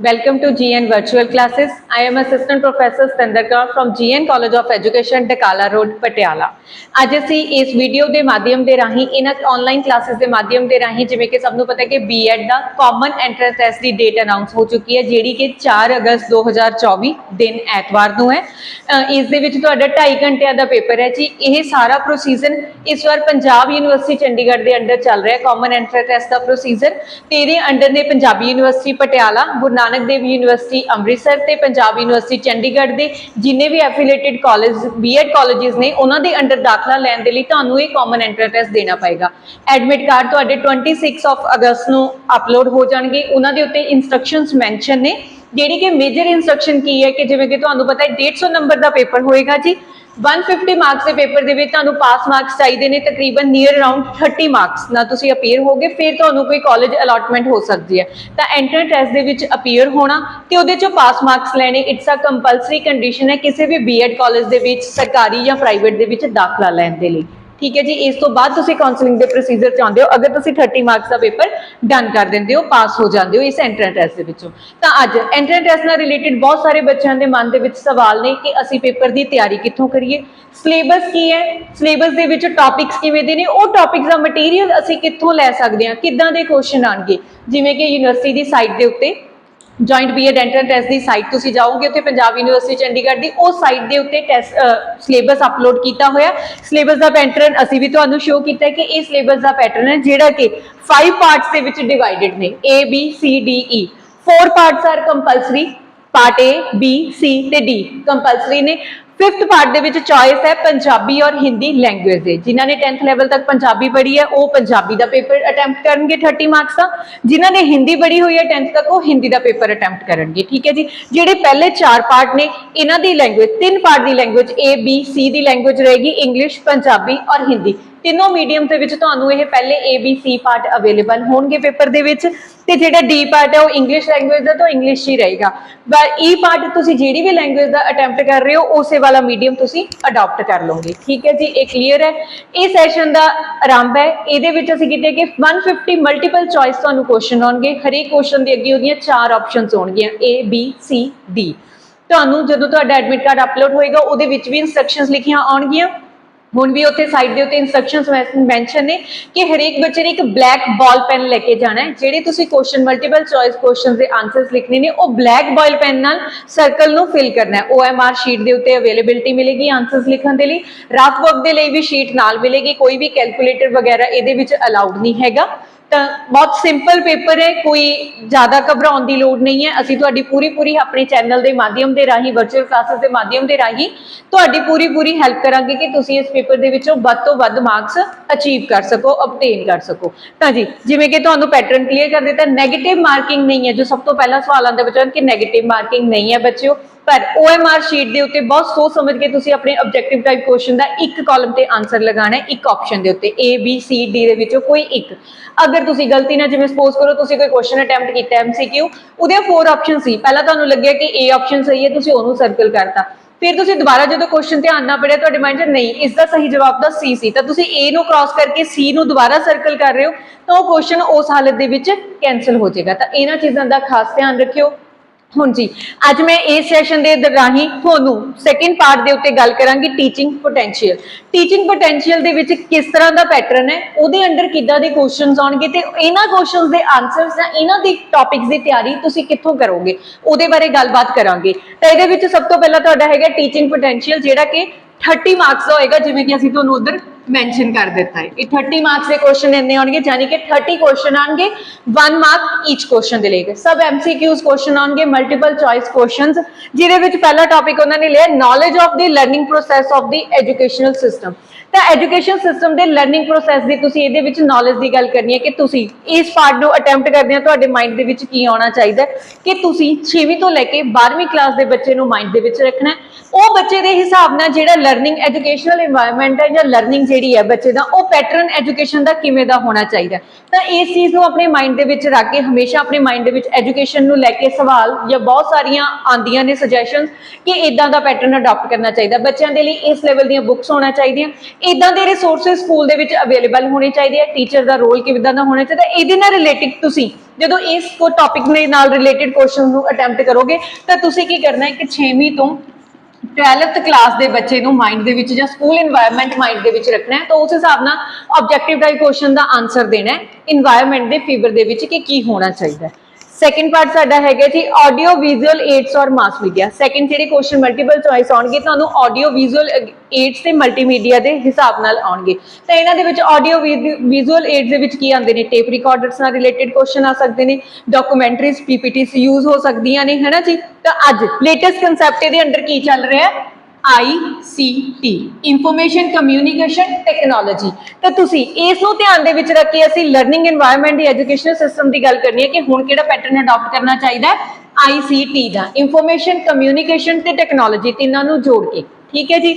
Welcome to GN Virtual Classes. I am Assistant Professor Stender Kaur from GN College of Education, Dakala Road, Patiala ਅੱਜ ਅਸੀਂ ਇਸ video ਦੇ ਮਾਧਿਅਮ ਦੇ ਰਾਹੀਂ ਇਹਨਾਂ ਆਨਲਾਈਨ ਕਲਾਸਿਸ ਦੇ ਮਾਧਿਅਮ ਦੇ ਰਾਹੀਂ ਜਿਵੇਂ ਕਿ ਸਭ ਨੂੰ ਪਤਾ ਹੈ ਕਿ ਬੀਐਡ ਦਾ ਕਾਮਨ ਐਂਟਰੈਂਸ ਟੈਸਟ ਦੀ ਡੇਟ ਅਨਾਉਂਸ ਹੋ ਚੁੱਕੀ ਹੈ ਜਿਹੜੀ ਕਿ 4 ਅਗਸਤ 2024 ਦਿਨ ਐਤਵਾਰ ਨੂੰ ਹੈ। ਇਸ ਦੇ ਵਿੱਚ ਤੁਹਾਡਾ 2.5 ਘੰਟਿਆਂ ਦਾ ਪੇਪਰ ਹੈ ਜੀ। ਇਹ ਸਾਰਾ ਪ੍ਰੋਸੀਜਰ ਇਸ ਵਾਰ ਪੰਜਾਬ ਯੂਨੀਵਰਸਿਟੀ ਚੰਡੀਗੜ੍ਹ ਦੇ ਅੰਡਰ ਚੱਲ ਰਿਹਾ ਹੈ ਕਾਮਨ ਐਂਟਰੈਂਸ ਟੈਸਟ ਦਾ ਪ੍ਰੋਸੀਜਰ ਤੇ ਇਹਦੇ ਅੰਡਰ ਨੇ ਪੰਜਾਬੀ ਯੂਨੀਵਰਸਿਟੀ ਪਟਿਆਲਾ ਗੁਰੂ ਨਾਨਕ ਦੇਵ ਯੂਨੀਵਰਸਿਟੀ, ਅੰਮ੍ਰਿਤਸਰ ਤੇ ਪੰਜਾਬ ਯੂਨੀਵਰਸਿਟੀ, ਚੰਡੀਗੜ੍ਹ ਦੇ ਜਿੰਨੇ ਵੀ ਐਫੀਲੀਏਟਿਡ ਕਾਲਜ ਬੀਐਡ ਕਾਲਜਸ ਨੇ, ਉਹਨਾਂ ਦੇ ਅੰਡਰ ਦਾਖਲਾ ਲੈਣ ਦੇ ਲਈ ਤੁਹਾਨੂੰ ਇਹ ਕਾਮਨ ਐਂਟਰੈਂਸ ਟੈਸਟ ਦੇਣਾ ਪਏਗਾ। ਐਡਮਿਟ ਕਾਰਡ ਤੁਹਾਡੇ 26 ਆਫ ਅਗਸਤ ਨੂੰ ਅਪਲੋਡ ਹੋ ਜਾਣਗੇ। ਉਹਨਾਂ ਦੇ ਉੱਤੇ ਇਨਸਟਰਕਸ਼ਨਸ ਮੈਂਸ਼ਨ ਨੇ। ਜਿਹੜੀ ਕਿ ਮੇਜਰ ਇਨਸਟਰਕਸ਼ਨ ਕੀ ਹੈ ਕਿ ਜਿਵੇਂ ਕਿ ਤੁਹਾਨੂੰ ਪਤਾ ਹੈ 150 ਨੰਬਰ ਦਾ ਪੇਪਰ ਹੋਏਗਾ ਜੀ। 150 ਮਾਰਕਸ ਦੇ ਪੇਪਰ ਦੇ ਵਿੱਚ ਤੁਹਾਨੂੰ ਪਾਸ ਮਾਰਕਸ ਚਾਹੀਦੇ ਨੇ, ਤਕਰੀਬਨ ਨੀਅਰ ਅਰਾਊਂਡ 30 ਮਾਰਕਸ ਨਾ ਤੁਸੀਂ ਅਪੀਅਰ ਹੋਗੇ, ਫਿਰ ਤੁਹਾਨੂੰ ਕੋਈ ਕਾਲਜ ਅਲਾਟਮੈਂਟ ਹੋ ਸਕਦੀ ਹੈ। ਤਾਂ ਐਂਟਰੈਂਸ ਟੈਸਟ ਦੇ ਵਿੱਚ ਅਪੀਅਰ ਹੋਣਾ ਤੇ ਉਹਦੇ ਚੋਂ ਪਾਸ ਮਾਰਕਸ ਲੈਣੇ ਇਟਸ ਅ ਕੰਪਲਸਰੀ ਕੰਡੀਸ਼ਨ ਹੈ ਕਿਸੇ ਵੀ ਬੀਐਡ ਕਾਲਜ ਦੇ ਵਿੱਚ, ਸਰਕਾਰੀ ਜਾਂ ਪ੍ਰਾਈਵੇਟ ਦੇ ਵਿੱਚ ਦਾਖਲਾ ਲੈਣ ਦੇ ਲਈ। ਠੀਕ ਹੈ ਜੀ, ਇਸ ਤੋਂ ਬਾਅਦ ਤੁਸੀਂ ਕਾਉਂਸਲਿੰਗ ਦੇ ਪ੍ਰੋਸੀਜਰ 'ਚ ਆਉਂਦੇ ਹੋ। ਅਗਰ ਤੁਸੀਂ 30 ਮਾਰਕਸ ਦਾ ਪੇਪਰ ਡਨ ਕਰ ਦਿੰਦੇ ਹੋ ਪਾਸ ਹੋ ਜਾਂਦੇ ਹੋ ਇਸ ਐਂਟਰੈਂਸ ਟੈਸਟ ਦੇ ਵਿੱਚੋਂ। ਤਾਂ ਅੱਜ ਐਂਟਰੈਂਸ ਟੈਸਟ ਨਾਲ ਰਿਲੇਟਡ ਬਹੁਤ ਸਾਰੇ ਬੱਚਿਆਂ ਦੇ ਮਨ ਦੇ ਵਿੱਚ ਸਵਾਲ ਨੇ ਕਿ ਅਸੀਂ ਪੇਪਰ ਦੀ ਤਿਆਰੀ ਕਿੱਥੋਂ ਕਰੀਏ? ਸਿਲੇਬਸ ਕੀ ਹੈ? ਸਿਲੇਬਸ ਦੇ ਵਿੱਚ ਟੌਪਿਕਸ ਕਿਵੇਂ ਦੇ ਨੇ? ਉਹ ਟੌਪਿਕਸ ਦਾ ਮਟੀਰੀਅਲ ਅਸੀਂ ਕਿੱਥੋਂ ਲੈ ਸਕਦੇ ਹਾਂ? ਕਿੱਦਾਂ ਦੇ ਕੁਐਸਚਨ ਆਣਗੇ ਜਿਵੇਂ ਕਿ ਯੂਨੀਵਰਸਿਟੀ ਦੀ ਸਾਈਟ ਦੇ ਉੱਤੇ ਜੁਆਇੰਟ ਬੀਐਡ ਐਂਟਰੈਂਸ ਟੈਸਟ ਦੀ ਸਾਈਟ ਤੁਸੀਂ ਜਾਓਗੇ, ਉੱਥੇ ਪੰਜਾਬ ਯੂਨੀਵਰਸਿਟੀ ਚੰਡੀਗੜ੍ਹ ਦੀ ਉਹ ਸਾਈਟ ਦੇ ਉੱਤੇ ਟੈਸਟ ਸਿਲੇਬਸ ਅਪਲੋਡ ਕੀਤਾ ਹੋਇਆ। ਸਿਲੇਬਸ ਦਾ ਪੈਟਰਨ ਅਸੀਂ ਵੀ ਤੁਹਾਨੂੰ ਸ਼ੋਅ ਕੀਤਾ ਕਿ ਇਹ ਸਿਲੇਬਸ ਦਾ ਪੈਟਰਨ ਹੈ, ਜਿਹੜਾ ਕਿ 5 ਪਾਰਟਸ ਦੇ ਵਿੱਚ ਡਿਵਾਈਡਡ ਨੇ, A, B, C, D E 4 parts are compulsory part A, B, C ਤੇ D ਕੰਪਲਸਰੀ ਨੇ। ਫਿਫਥ ਪਾਰਟ ਦੇ ਵਿੱਚ ਚੋਇਸ ਹੈ ਪੰਜਾਬੀ ਔਰ ਹਿੰਦੀ ਲੈਂਗੁਏਜ ਦੇ। ਜਿਨ੍ਹਾਂ ਨੇ 10th ਲੈਵਲ ਤੱਕ ਪੰਜਾਬੀ ਪੜ੍ਹੀ ਹੈ, ਉਹ ਪੰਜਾਬੀ ਦਾ ਪੇਪਰ ਅਟੈਂਪਟ ਕਰਨਗੇ 30 ਮਾਰਕਸ ਦਾ। ਜਿਨ੍ਹਾਂ ਨੇ ਹਿੰਦੀ ਪੜ੍ਹੀ ਹੋਈ ਹੈ 10th ਤੱਕ, ਉਹ ਹਿੰਦੀ ਦਾ ਪੇਪਰ ਅਟੈਂਪਟ ਕਰਨਗੇ। ਠੀਕ ਹੈ ਜੀ? ਜਿਹੜੇ ਪਹਿਲੇ ਚਾਰ ਪਾਰਟ ਨੇ, ਇਹਨਾਂ ਦੀ ਲੈਂਗੁਏਜ ਤਿੰਨ ਪਾਰਟ ਦੀ ਲੈਂਗੁਏਜ A, B, C ਦੀ ਲੈਂਗੁਏਜ ਰਹੇਗੀ ਇੰਗਲਿਸ਼ ਪੰਜਾਬੀ ਔਰ ਹਿੰਦੀ। ਤਿੰਨੋਂ ਮੀਡੀਅਮ ਦੇ ਵਿੱਚ ਤੁਹਾਨੂੰ ਇਹ ਪਹਿਲੇ A, B, C part available ਹੋਣਗੇ ਪੇਪਰ ਦੇ ਵਿੱਚ ਤੇ ਜਿਹੜਾ D ਪਾਰਟ ਹੈ ਉਹ ਇੰਗਲਿਸ਼ ਲੈਂਗੁਏਜ ਦਾ ਤਾਂ ਇੰਗਲਿਸ਼ ਹੀ ਰਹੇਗਾ। ਪਰ E ਪਾਰਟ ਤੁਸੀਂ ਜਿਹੜੀ ਵੀ ਲੈਂਗੁਏਜ ਦਾ ਅਟੈਂਪਟ ਕਰ ਰਹੇ ਹੋ, ਉਸੇ ਵਾਲਾ ਮੀਡੀਅਮ ਤੁਸੀਂ ਅਡਾਪਟ ਕਰ ਲਓਗੇ। ਠੀਕ ਹੈ ਜੀ? ਇਹ ਕਲੀਅਰ ਹੈ। ਇਹ ਸੈਸ਼ਨ ਦਾ ਆਰੰਭ ਹੈ। ਇਹਦੇ ਵਿੱਚ ਅਸੀਂ ਕਿਤੇ ਕਿ 150 ਮਲਟੀਪਲ ਚੋਇਸ ਤੁਹਾਨੂੰ ਕੁਐਸਚਨ ਆਉਣਗੇ। ਹਰੇਕ ਕੁਐਸਚਨ ਦੇ ਅੱਗੇ ਉਹਦੀਆਂ ਚਾਰ ਆਪਸ਼ਨਸ ਹੋਣਗੀਆਂ। A, B, C, D ਤੁਹਾਨੂੰ ਜਦੋਂ ਤੁਹਾਡਾ ਐਡਮਿਟ ਕਾਰਡ ਅਪਲੋਡ ਹੋਏਗਾ, ਉਹਦੇ ਵਿੱਚ ਵੀ ਇਨਸਟਰਕਸ਼ਨਸ ਲਿਖੀਆਂ ਆਉਣਗੀਆਂ। ਹੁਣ ਵੀ ਉੱਥੇ ਸਾਈਡ ਦੇ ਉੱਤੇ ਇਨਸਟਰਕਸ਼ਨਸ ਮੈਂਸ਼ਨ ਨੇ ਕਿ ਹਰੇਕ ਬੱਚੇ ਨੇ ਇੱਕ ਬਲੈਕ ਬਾਲ ਪੈਨ ਲੈ ਕੇ ਜਾਣਾ ਹੈ। ਜਿਹੜੇ ਤੁਸੀਂ ਕੁਐਸਚਨ ਮਲਟੀਪਲ ਚੋਇਸ ਕੁਐਸਚਨਸ ਦੇ ਆਨਸਰਸ ਲਿਖਣੇ ਨੇ, ਉਹ ਬਲੈਕ ਬਾਲ ਪੈਨ ਨਾਲ ਸਰਕਲ ਨੂੰ ਫਿਲ ਕਰਨਾ ਹੈ। OMR ਸ਼ੀਟ ਦੇ ਉੱਤੇ ਅਵੇਲੇਬਿਲਟੀ ਮਿਲੇਗੀ ਆਨਸਰਸ ਲਿਖਣ ਦੇ ਲਈ। ਰਫ ਵਰਕ ਦੇ ਲਈ ਵੀ ਸ਼ੀਟ ਨਾਲ ਮਿਲੇਗੀ। ਕੋਈ ਵੀ ਕੈਲਕੂਲੇਟਰ ਵਗੈਰਾ ਇਹਦੇ ਵਿੱਚ ਅਲਾਉਡ ਨਹੀਂ ਹੈਗਾ। ਤਾਂ ਬਹੁਤ ਸਿੰਪਲ ਪੇਪਰ ਹੈ, ਕੋਈ ਜ਼ਿਆਦਾ ਘਬਰਾਉਣ ਦੀ ਲੋੜ ਨਹੀਂ ਹੈ। ਅਸੀਂ ਤੁਹਾਡੀ ਪੂਰੀ ਪੂਰੀ ਆਪਣੇ ਚੈਨਲ ਦੇ ਮਾਧਿਅਮ ਦੇ ਰਾਹੀਂ ਵਰਚੁਅਲ ਕਲਾਸਿਸ ਦੇ ਮਾਧਿਅਮ ਦੇ ਰਾਹੀਂ ਤੁਹਾਡੀ ਪੂਰੀ ਪੂਰੀ ਹੈਲਪ ਕਰਾਂਗੇ ਕਿ ਤੁਸੀਂ ਇਸ ਪੇਪਰ ਦੇ ਵਿੱਚੋਂ ਵੱਧ ਤੋਂ ਵੱਧ ਮਾਰਕਸ ਅਚੀਵ ਕਰ ਸਕੋ ਅਬਟੇਨ ਕਰ ਸਕੋ। ਤਾਂ ਜੀ, ਜਿਵੇਂ ਕਿ ਤੁਹਾਨੂੰ ਪੈਟਰਨ ਕਲੀਅਰ ਕਰ ਦਿੱਤਾ 네ਗੇਟਿਵ ਮਾਰਕਿੰਗ ਨਹੀਂ ਹੈ, ਜੋ ਸਭ ਤੋਂ ਪਹਿਲਾ ਸਵਾਲ ਆਉਂਦਾ ਬੱਚਿਆਂ ਨੂੰ ਕਿ 네ਗੇਟਿਵ ਮਾਰਕਿੰਗ ਨਹੀਂ ਹੈ ਬੱਚਿਓ। ਪਰ OMR ਸ਼ੀਟ ਦੇ ਉੱਤੇ ਬਹੁਤ ਸੋਚ ਸਮਝ ਕੇ ਤੁਸੀਂ ਆਪਣੇ ਆਬਜੈਕਟਿਵ ਟਾਈਪ ਕੁਐਸਚਨ ਦਾ ਇੱਕ ਕਾਲਮ ਤੇ ਆਨਸਰ ਲਗਾਉਣਾ ਹੈ, ਇੱਕ ਆਪਸ਼ਨ ਦੇ ਉੱਤੇ, A, B, C, D ਦੇ ਵਿੱਚੋਂ ਕੋਈ ਇੱਕ। ਅਗਰ ਤੁਸੀਂ ਗਲਤੀ ਨਾਲ ਜਿਵੇਂ ਸਪੋਜ਼ ਕਰੋ ਤੁਸੀਂ ਕੋਈ ਕੁਐਸਚਨ ਅਟੈਂਪਟ ਕੀਤਾ MCQ ਉਹਦੇ ਫੋਰ ਆਪਸ਼ਨ ਸੀ। ਪਹਿਲਾਂ ਤੁਹਾਨੂੰ ਲੱਗਿਆ ਕਿ A ਆਪਸ਼ਨ ਸਹੀ ਹੈ, ਤੁਸੀਂ ਉਹਨੂੰ ਸਰਕਲ ਕਰਤਾ। ਫਿਰ ਤੁਸੀਂ ਦੁਬਾਰਾ ਜਦੋਂ ਕੁਐਸਚਨ ਧਿਆਨ ਨਾਲ ਪੜਿਆ, ਤੁਹਾਡੇ ਮਾਈਂਡ 'ਚ ਨਹੀਂ, ਇਸ ਦਾ ਸਹੀ ਜਵਾਬ ਦਾ C ਸੀ। ਤਾਂ ਤੁਸੀਂ A ਨੂੰ ਕ੍ਰਾਸ ਕਰਕੇ C ਨੂੰ ਦੁਬਾਰਾ ਸਰਕਲ ਕਰ ਰਹੇ ਹੋ, ਤਾਂ ਉਹ ਕੁਐਸਚਨ ਉਸ ਹਾਲਤ ਦੇ ਵਿੱਚ ਕੈਨਸਲ ਹੋ ਜਾਏਗਾ। ਤਾਂ ਇਹਨਾਂ ਚੀਜ਼ਾਂ ਦਾ ਖਾਸ ਧਿਆਨ ਰੱਖਿਓ। ਹੁਣ ਜੀ, ਅੱਜ ਮੈਂ ਇਸ ਸੈਸ਼ਨ ਦੇ ਰਾਹੀਂ ਤੁਹਾਨੂੰ ਸੈਕਿੰਡ ਪਾਰਟ ਦੇ ਉੱਤੇ ਗੱਲ ਕਰਾਂਗੀ ਟੀਚਿੰਗ ਪੋਟੈਂਸ਼ੀਅਲ ਟੀਚਿੰਗ ਪੋਟੈਂਸ਼ੀਅਲ ਦੇ ਵਿੱਚ ਕਿਸ ਤਰ੍ਹਾਂ ਦਾ ਪੈਟਰਨ ਹੈ, ਉਹਦੇ ਅੰਡਰ ਕਿੱਦਾਂ ਦੇ ਕੁਐਸਚਨਸ ਆਉਣਗੇ ਤੇ ਇਹਨਾਂ ਕੁਐਸਚਨਸ ਦੇ ਆਨਸਰਸ ਜਾਂ ਇਹਨਾਂ ਦੀ ਟੌਪਿਕਸ ਦੀ ਤਿਆਰੀ ਤੁਸੀਂ ਕਿੱਥੋਂ ਕਰੋਗੇ, ਉਹਦੇ ਬਾਰੇ ਗੱਲਬਾਤ ਕਰਾਂਗੇ। ਤਾਂ ਇਹਦੇ ਵਿੱਚ ਸਭ ਤੋਂ ਪਹਿਲਾਂ ਤੁਹਾਡਾ ਹੈਗਾ ਟੀਚਿੰਗ ਪੋਟੈਂਸ਼ੀਅਲ ਜਿਹੜਾ ਕਿ 30 ਮਾਰਕਸ ਦਾ ਹੋਏਗਾ, ਜਿਵੇਂ ਕਿ ਅਸੀਂ ਤੁਹਾਨੂੰ ਉਧਰ ਮੈਂਸ਼ਨ ਕਰ ਦਿੱਤਾ ਹੈ ਇਹ 30 ਮਾਰਕਸ ਦੇ ਕੁਐਸਚਨ ਇੰਨੇ ਆਉਣਗੇ ਯਾਨੀ ਕਿ 30 ਕੁਐਸਚਨ ਆਣਗੇ 1 ਮਾਰਕ ਈਚ ਕੁਐਸਚਨ ਦੇ ਲਈ ਸਭ ਐਮਸੀਕਿਊਜ਼ ਕੁਐਸਚਨ ਆਉਣਗੇ ਮਲਟੀਪਲ ਚੋਇਸ ਕੁਐਸਚਨਸ ਜਿਹਦੇ ਵਿੱਚ ਪਹਿਲਾ ਟਾਪਿਕ ਉਹਨਾਂ ਨੇ ਲਿਆ knowledge of the learning process of the educational system ਤਾਂ ਐਜੂਕੇਸ਼ਨ ਸਿਸਟਮ ਦੇ ਲਰਨਿੰਗ ਪ੍ਰੋਸੈਸ ਦੀ ਤੁਸੀਂ ਇਹਦੇ ਵਿੱਚ ਨੌਲੇਜ ਦੀ ਗੱਲ ਕਰਨੀ ਹੈ ਕਿ ਤੁਸੀਂ ਇਸ ਪਾਰਟ ਨੂੰ ਅਟੈਂਪਟ ਕਰਦੇ ਹੋ, ਤੁਹਾਡੇ ਮਾਈਂਡ ਦੇ ਵਿੱਚ ਕੀ ਆਉਣਾ ਚਾਹੀਦਾ ਕਿ ਤੁਸੀਂ 6ਵੀਂ ਤੋਂ ਲੈ ਕੇ 12ਵੀਂ ਕਲਾਸ ਦੇ ਬੱਚੇ ਨੂੰ ਮਾਈਂਡ ਦੇ ਵਿੱਚ ਰੱਖਣਾ ਉਹ ਬੱਚੇ ਦੇ ਹਿਸਾਬ ਨਾਲ ਜਿਹੜਾ ਲਰਨਿੰਗ ਐਜੂਕੇਸ਼ਨਲ এনवायरमेंट ਹੈ ਜਾਂ ਲਰਨਿੰਗ ਜਿਹੜੀ ਹੈ ਬੱਚੇ ਦਾ, ਉਹ ਪੈਟਰਨ ਐਜੂਕੇਸ਼ਨ ਦਾ ਕਿਵੇਂ ਦਾ ਹੋਣਾ ਚਾਹੀਦਾ ਤਾਂ ਇਸ ਚੀਜ਼ ਨੂੰ ਆਪਣੇ ਮਾਈਂਡ ਦੇ ਵਿੱਚ ਰੱਖ ਕੇ, ਹਮੇਸ਼ਾ ਆਪਣੇ ਮਾਈਂਡ ਦੇ ਵਿੱਚ ਐਜੂਕੇਸ਼ਨ ਨੂੰ ਲੈ ਕੇ ਸਵਾਲ ਜਾਂ ਬਹੁਤ ਸਾਰੀਆਂ ਆਂਦੀਆਂ ਨੇ ਸੁਜੈਸ਼ਨਸ ਕਿ ਇਦਾਂ ਦਾ ਪੈਟਰਨ ਅਡਾਪਟ ਕਰਨਾ ਚਾਹੀਦਾ ਬੱਚਿਆਂ ਦੇ ਲਈ ਇਸ ਲੈਵਲ ਦੀਆਂ ਬੁੱਕਸ ਹੋਣਾ ਚਾਹੀਦੀਆਂ ਇਦਾਂ ਦੇ ਰਿਸੋਰਸਸ ਸਕੂਲ ਦੇ ਵਿੱਚ ਅਵੇਲੇਬਲ ਹੋਣੇ ਚਾਹੀਦੇ ਆ ਟੀਚਰ ਦਾ ਰੋਲ ਕਿਵੇਂ ਦਾ ਹੋਣਾ ਚਾਹੀਦਾ, ਇਹਦੇ ਨਾਲ ਰਿਲੇਟਿਡ ਤੁਸੀਂ ਜਦੋਂ ਇਸ ਕੋ ਟਾਪਿਕ ਦੇ ਨਾਲ ਰਿਲੇਟਿਡ ਕੁਐਸਚਨ ਨੂੰ ਅਟੈਂਪਟ ਕਰੋਗੇ, ਤਾਂ ਤੁਸੀਂ ਕੀ ਕਰਨਾ ਹੈ ਕਿ 6ਵੀਂ ਤੋਂ 12th ਕਲਾਸ ਦੇ ਬੱਚੇ ਨੂੰ ਮਾਈਂਡ ਦੇ ਵਿੱਚ ਜਾਂ ਸਕੂਲ এনवायरमेंट ਮਾਈਂਡ ਦੇ ਵਿੱਚ ਰੱਖਣਾ ਹੈ, ਤਾਂ ਉਸ ਹਿਸਾਬ ਨਾਲ ਆਬਜੈਕਟਿਵ ਟਾਈਪ ਕੁਐਸਚਨ ਦਾ ਆਨਸਰ ਦੇਣਾ ਹੈ এনवायरमेंट ਦੇ ਫੀਵਰ ਦੇ ਵਿੱਚ ਕਿ ਕੀ ਹੋਣਾ ਚਾਹੀਦਾ ਹੈ। ਸੈਕੰਡ ਪਾਰਟ ਸਾਡਾ ਹੈਗਾ ਜੀ ਆਡੀਓ ਵਿਜ਼ੂਅਲ ਏਡਸ ਔਰ ਮਾਸ ਮੀਡੀਆ ਸੈਕੰਡ ਜਿਹੜੇ ਕੁਐਸਚਨ ਮਲਟੀਪਲ ਚੋਇਸ ਆਉਣਗੇ, ਤੁਹਾਨੂੰ ਆਡੀਓ ਵਿਜ਼ੂਅਲ ਏਡਸ ਤੇ ਮਲਟੀਮੀਡੀਆ ਦੇ ਹਿਸਾਬ ਨਾਲ ਆਉਣਗੇ। ਤਾਂ ਇਹਨਾਂ ਦੇ ਵਿੱਚ ਆਡੀਓ ਵਿਜ਼ੂਅਲ ਏਡਸ ਦੇ ਵਿੱਚ ਕੀ ਆਉਂਦੇ ਨੇ? ਟੇਪ ਰਿਕਾਰਡਰਸ ਨਾਲ ਰਿਲੇਟਡ ਕੁਐਸਚਨ ਆ ਸਕਦੇ ਨੇ ਡਾਕੂਮੈਂਟਰੀਜ਼ ਪੀਪੀਟੀਸ ਯੂਜ਼ ਹੋ ਸਕਦੀਆਂ ਨੇ, ਹੈਨਾ ਜੀ? ਤਾਂ ਅੱਜ ਲੇਟੈਸਟ ਕਨਸੈਪਟ ਇਹਦੇ ਅੰਡਰ ਕੀ ਚੱਲ ਰਿਹਾ ਹੈ? I C T information communication technology ਤਾਂ ਤੁਸੀਂ ਇਸ ਨੂੰ ਧਿਆਨ ਦੇ ਵਿੱਚ ਰੱਖ ਕੇ ਅਸੀਂ ਲਰਨਿੰਗ এনवायरमेंट ਦੀ ਐਜੂਕੇਸ਼ਨਲ ਸਿਸਟਮ ਦੀ ਗੱਲ ਕਰਨੀ ਹੈ ਕਿ ਹੁਣ ਕਿਹੜਾ ਪੈਟਰਨ ਅਡਾਪਟ ਕਰਨਾ ਚਾਹੀਦਾ ਆਈ ਸੀ ਟੀ ਦਾ। ਇਨਫੋਰਮੇਸ਼ਨ ਕਮਿਊਨੀਕੇਸ਼ਨ ਤੇ ਟੈਕਨੋਲੋਜੀ ਤਿੰਨਾਂ ਨੂੰ ਜੋੜ ਕੇ। ਠੀਕ ਹੈ ਜੀ?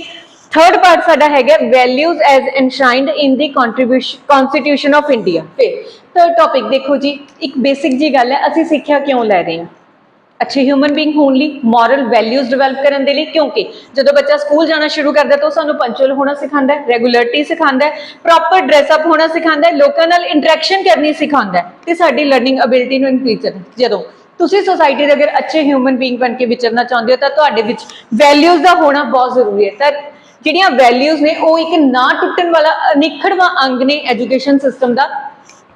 ਥਰਡ ਪਾਰਟ ਸਾਡਾ ਹੈਗਾ values as enshrined in the contribution constitution of India ਫਿਰ ਥਰਡ ਟਾਪਿਕ ਦੇਖੋ ਜੀ। ਇੱਕ ਬੇਸਿਕ ਜੀ ਗੱਲ ਹੈ, ਅਸੀਂ ਸਿੱਖਿਆ ਕਿਉਂ ਲੈ ਰਹੇ ਹਾਂ? ਅੱਛੇ ਹਿਊਮਨ ਬੀਇੰਗ ਹੋਣ ਲਈ ਮੋਰਲ ਵੈਲਿਊਜ਼ ਡਿਵੈਲਪ ਕਰਨ ਦੇ ਲਈ, ਕਿਉਂਕਿ ਜਦੋਂ ਬੱਚਾ ਸਕੂਲ ਜਾਣਾ ਸ਼ੁਰੂ ਕਰਦਾ ਤਾਂ ਉਹ ਸਾਨੂੰ ਪੰਚੁਅਲ ਹੋਣਾ ਸਿਖਾਉਂਦਾ ਹੈ ਰੈਗੂਲਰਿਟੀ ਸਿਖਾਉਂਦਾ ਹੈ ਪ੍ਰੋਪਰ ਡਰੈਸ ਅਪ ਹੋਣਾ ਸਿਖਾਉਂਦਾ ਹੈ ਲੋਕਾਂ ਨਾਲ ਇੰਟਰੈਕਸ਼ਨ ਕਰਨੀ ਸਿਖਾਉਂਦਾ ਹੈ, ਤੇ ਸਾਡੀ ਲਰਨਿੰਗ ਅਬਿਲਿਟੀ ਨੂੰ ਇਨਕਰੀਜ਼ ਜਦੋਂ ਤੁਸੀਂ ਸੋਸਾਇਟੀ ਦੇ ਅਗਰ ਅੱਛੇ ਹਿਊਮਨ ਬੀਇੰਗ ਬਣ ਕੇ ਵਿਚਰਨਾ ਚਾਹੁੰਦੇ ਹੋ ਤਾਂ ਤੁਹਾਡੇ ਵਿੱਚ ਵੈਲਿਊਜ਼ ਦਾ ਹੋਣਾ ਬਹੁਤ ਜ਼ਰੂਰੀ ਹੈ। ਤਾਂ ਜਿਹੜੀਆਂ ਵੈਲਿਊਜ਼ ਨੇ ਉਹ ਇੱਕ ਨਾ ਟੁੱਟਣ ਵਾਲਾ, ਅਨਿਖੜਵਾ ਅੰਗ ਨੇ ਐਜੂਕੇਸ਼ਨ ਸਿਸਟਮ ਦਾ।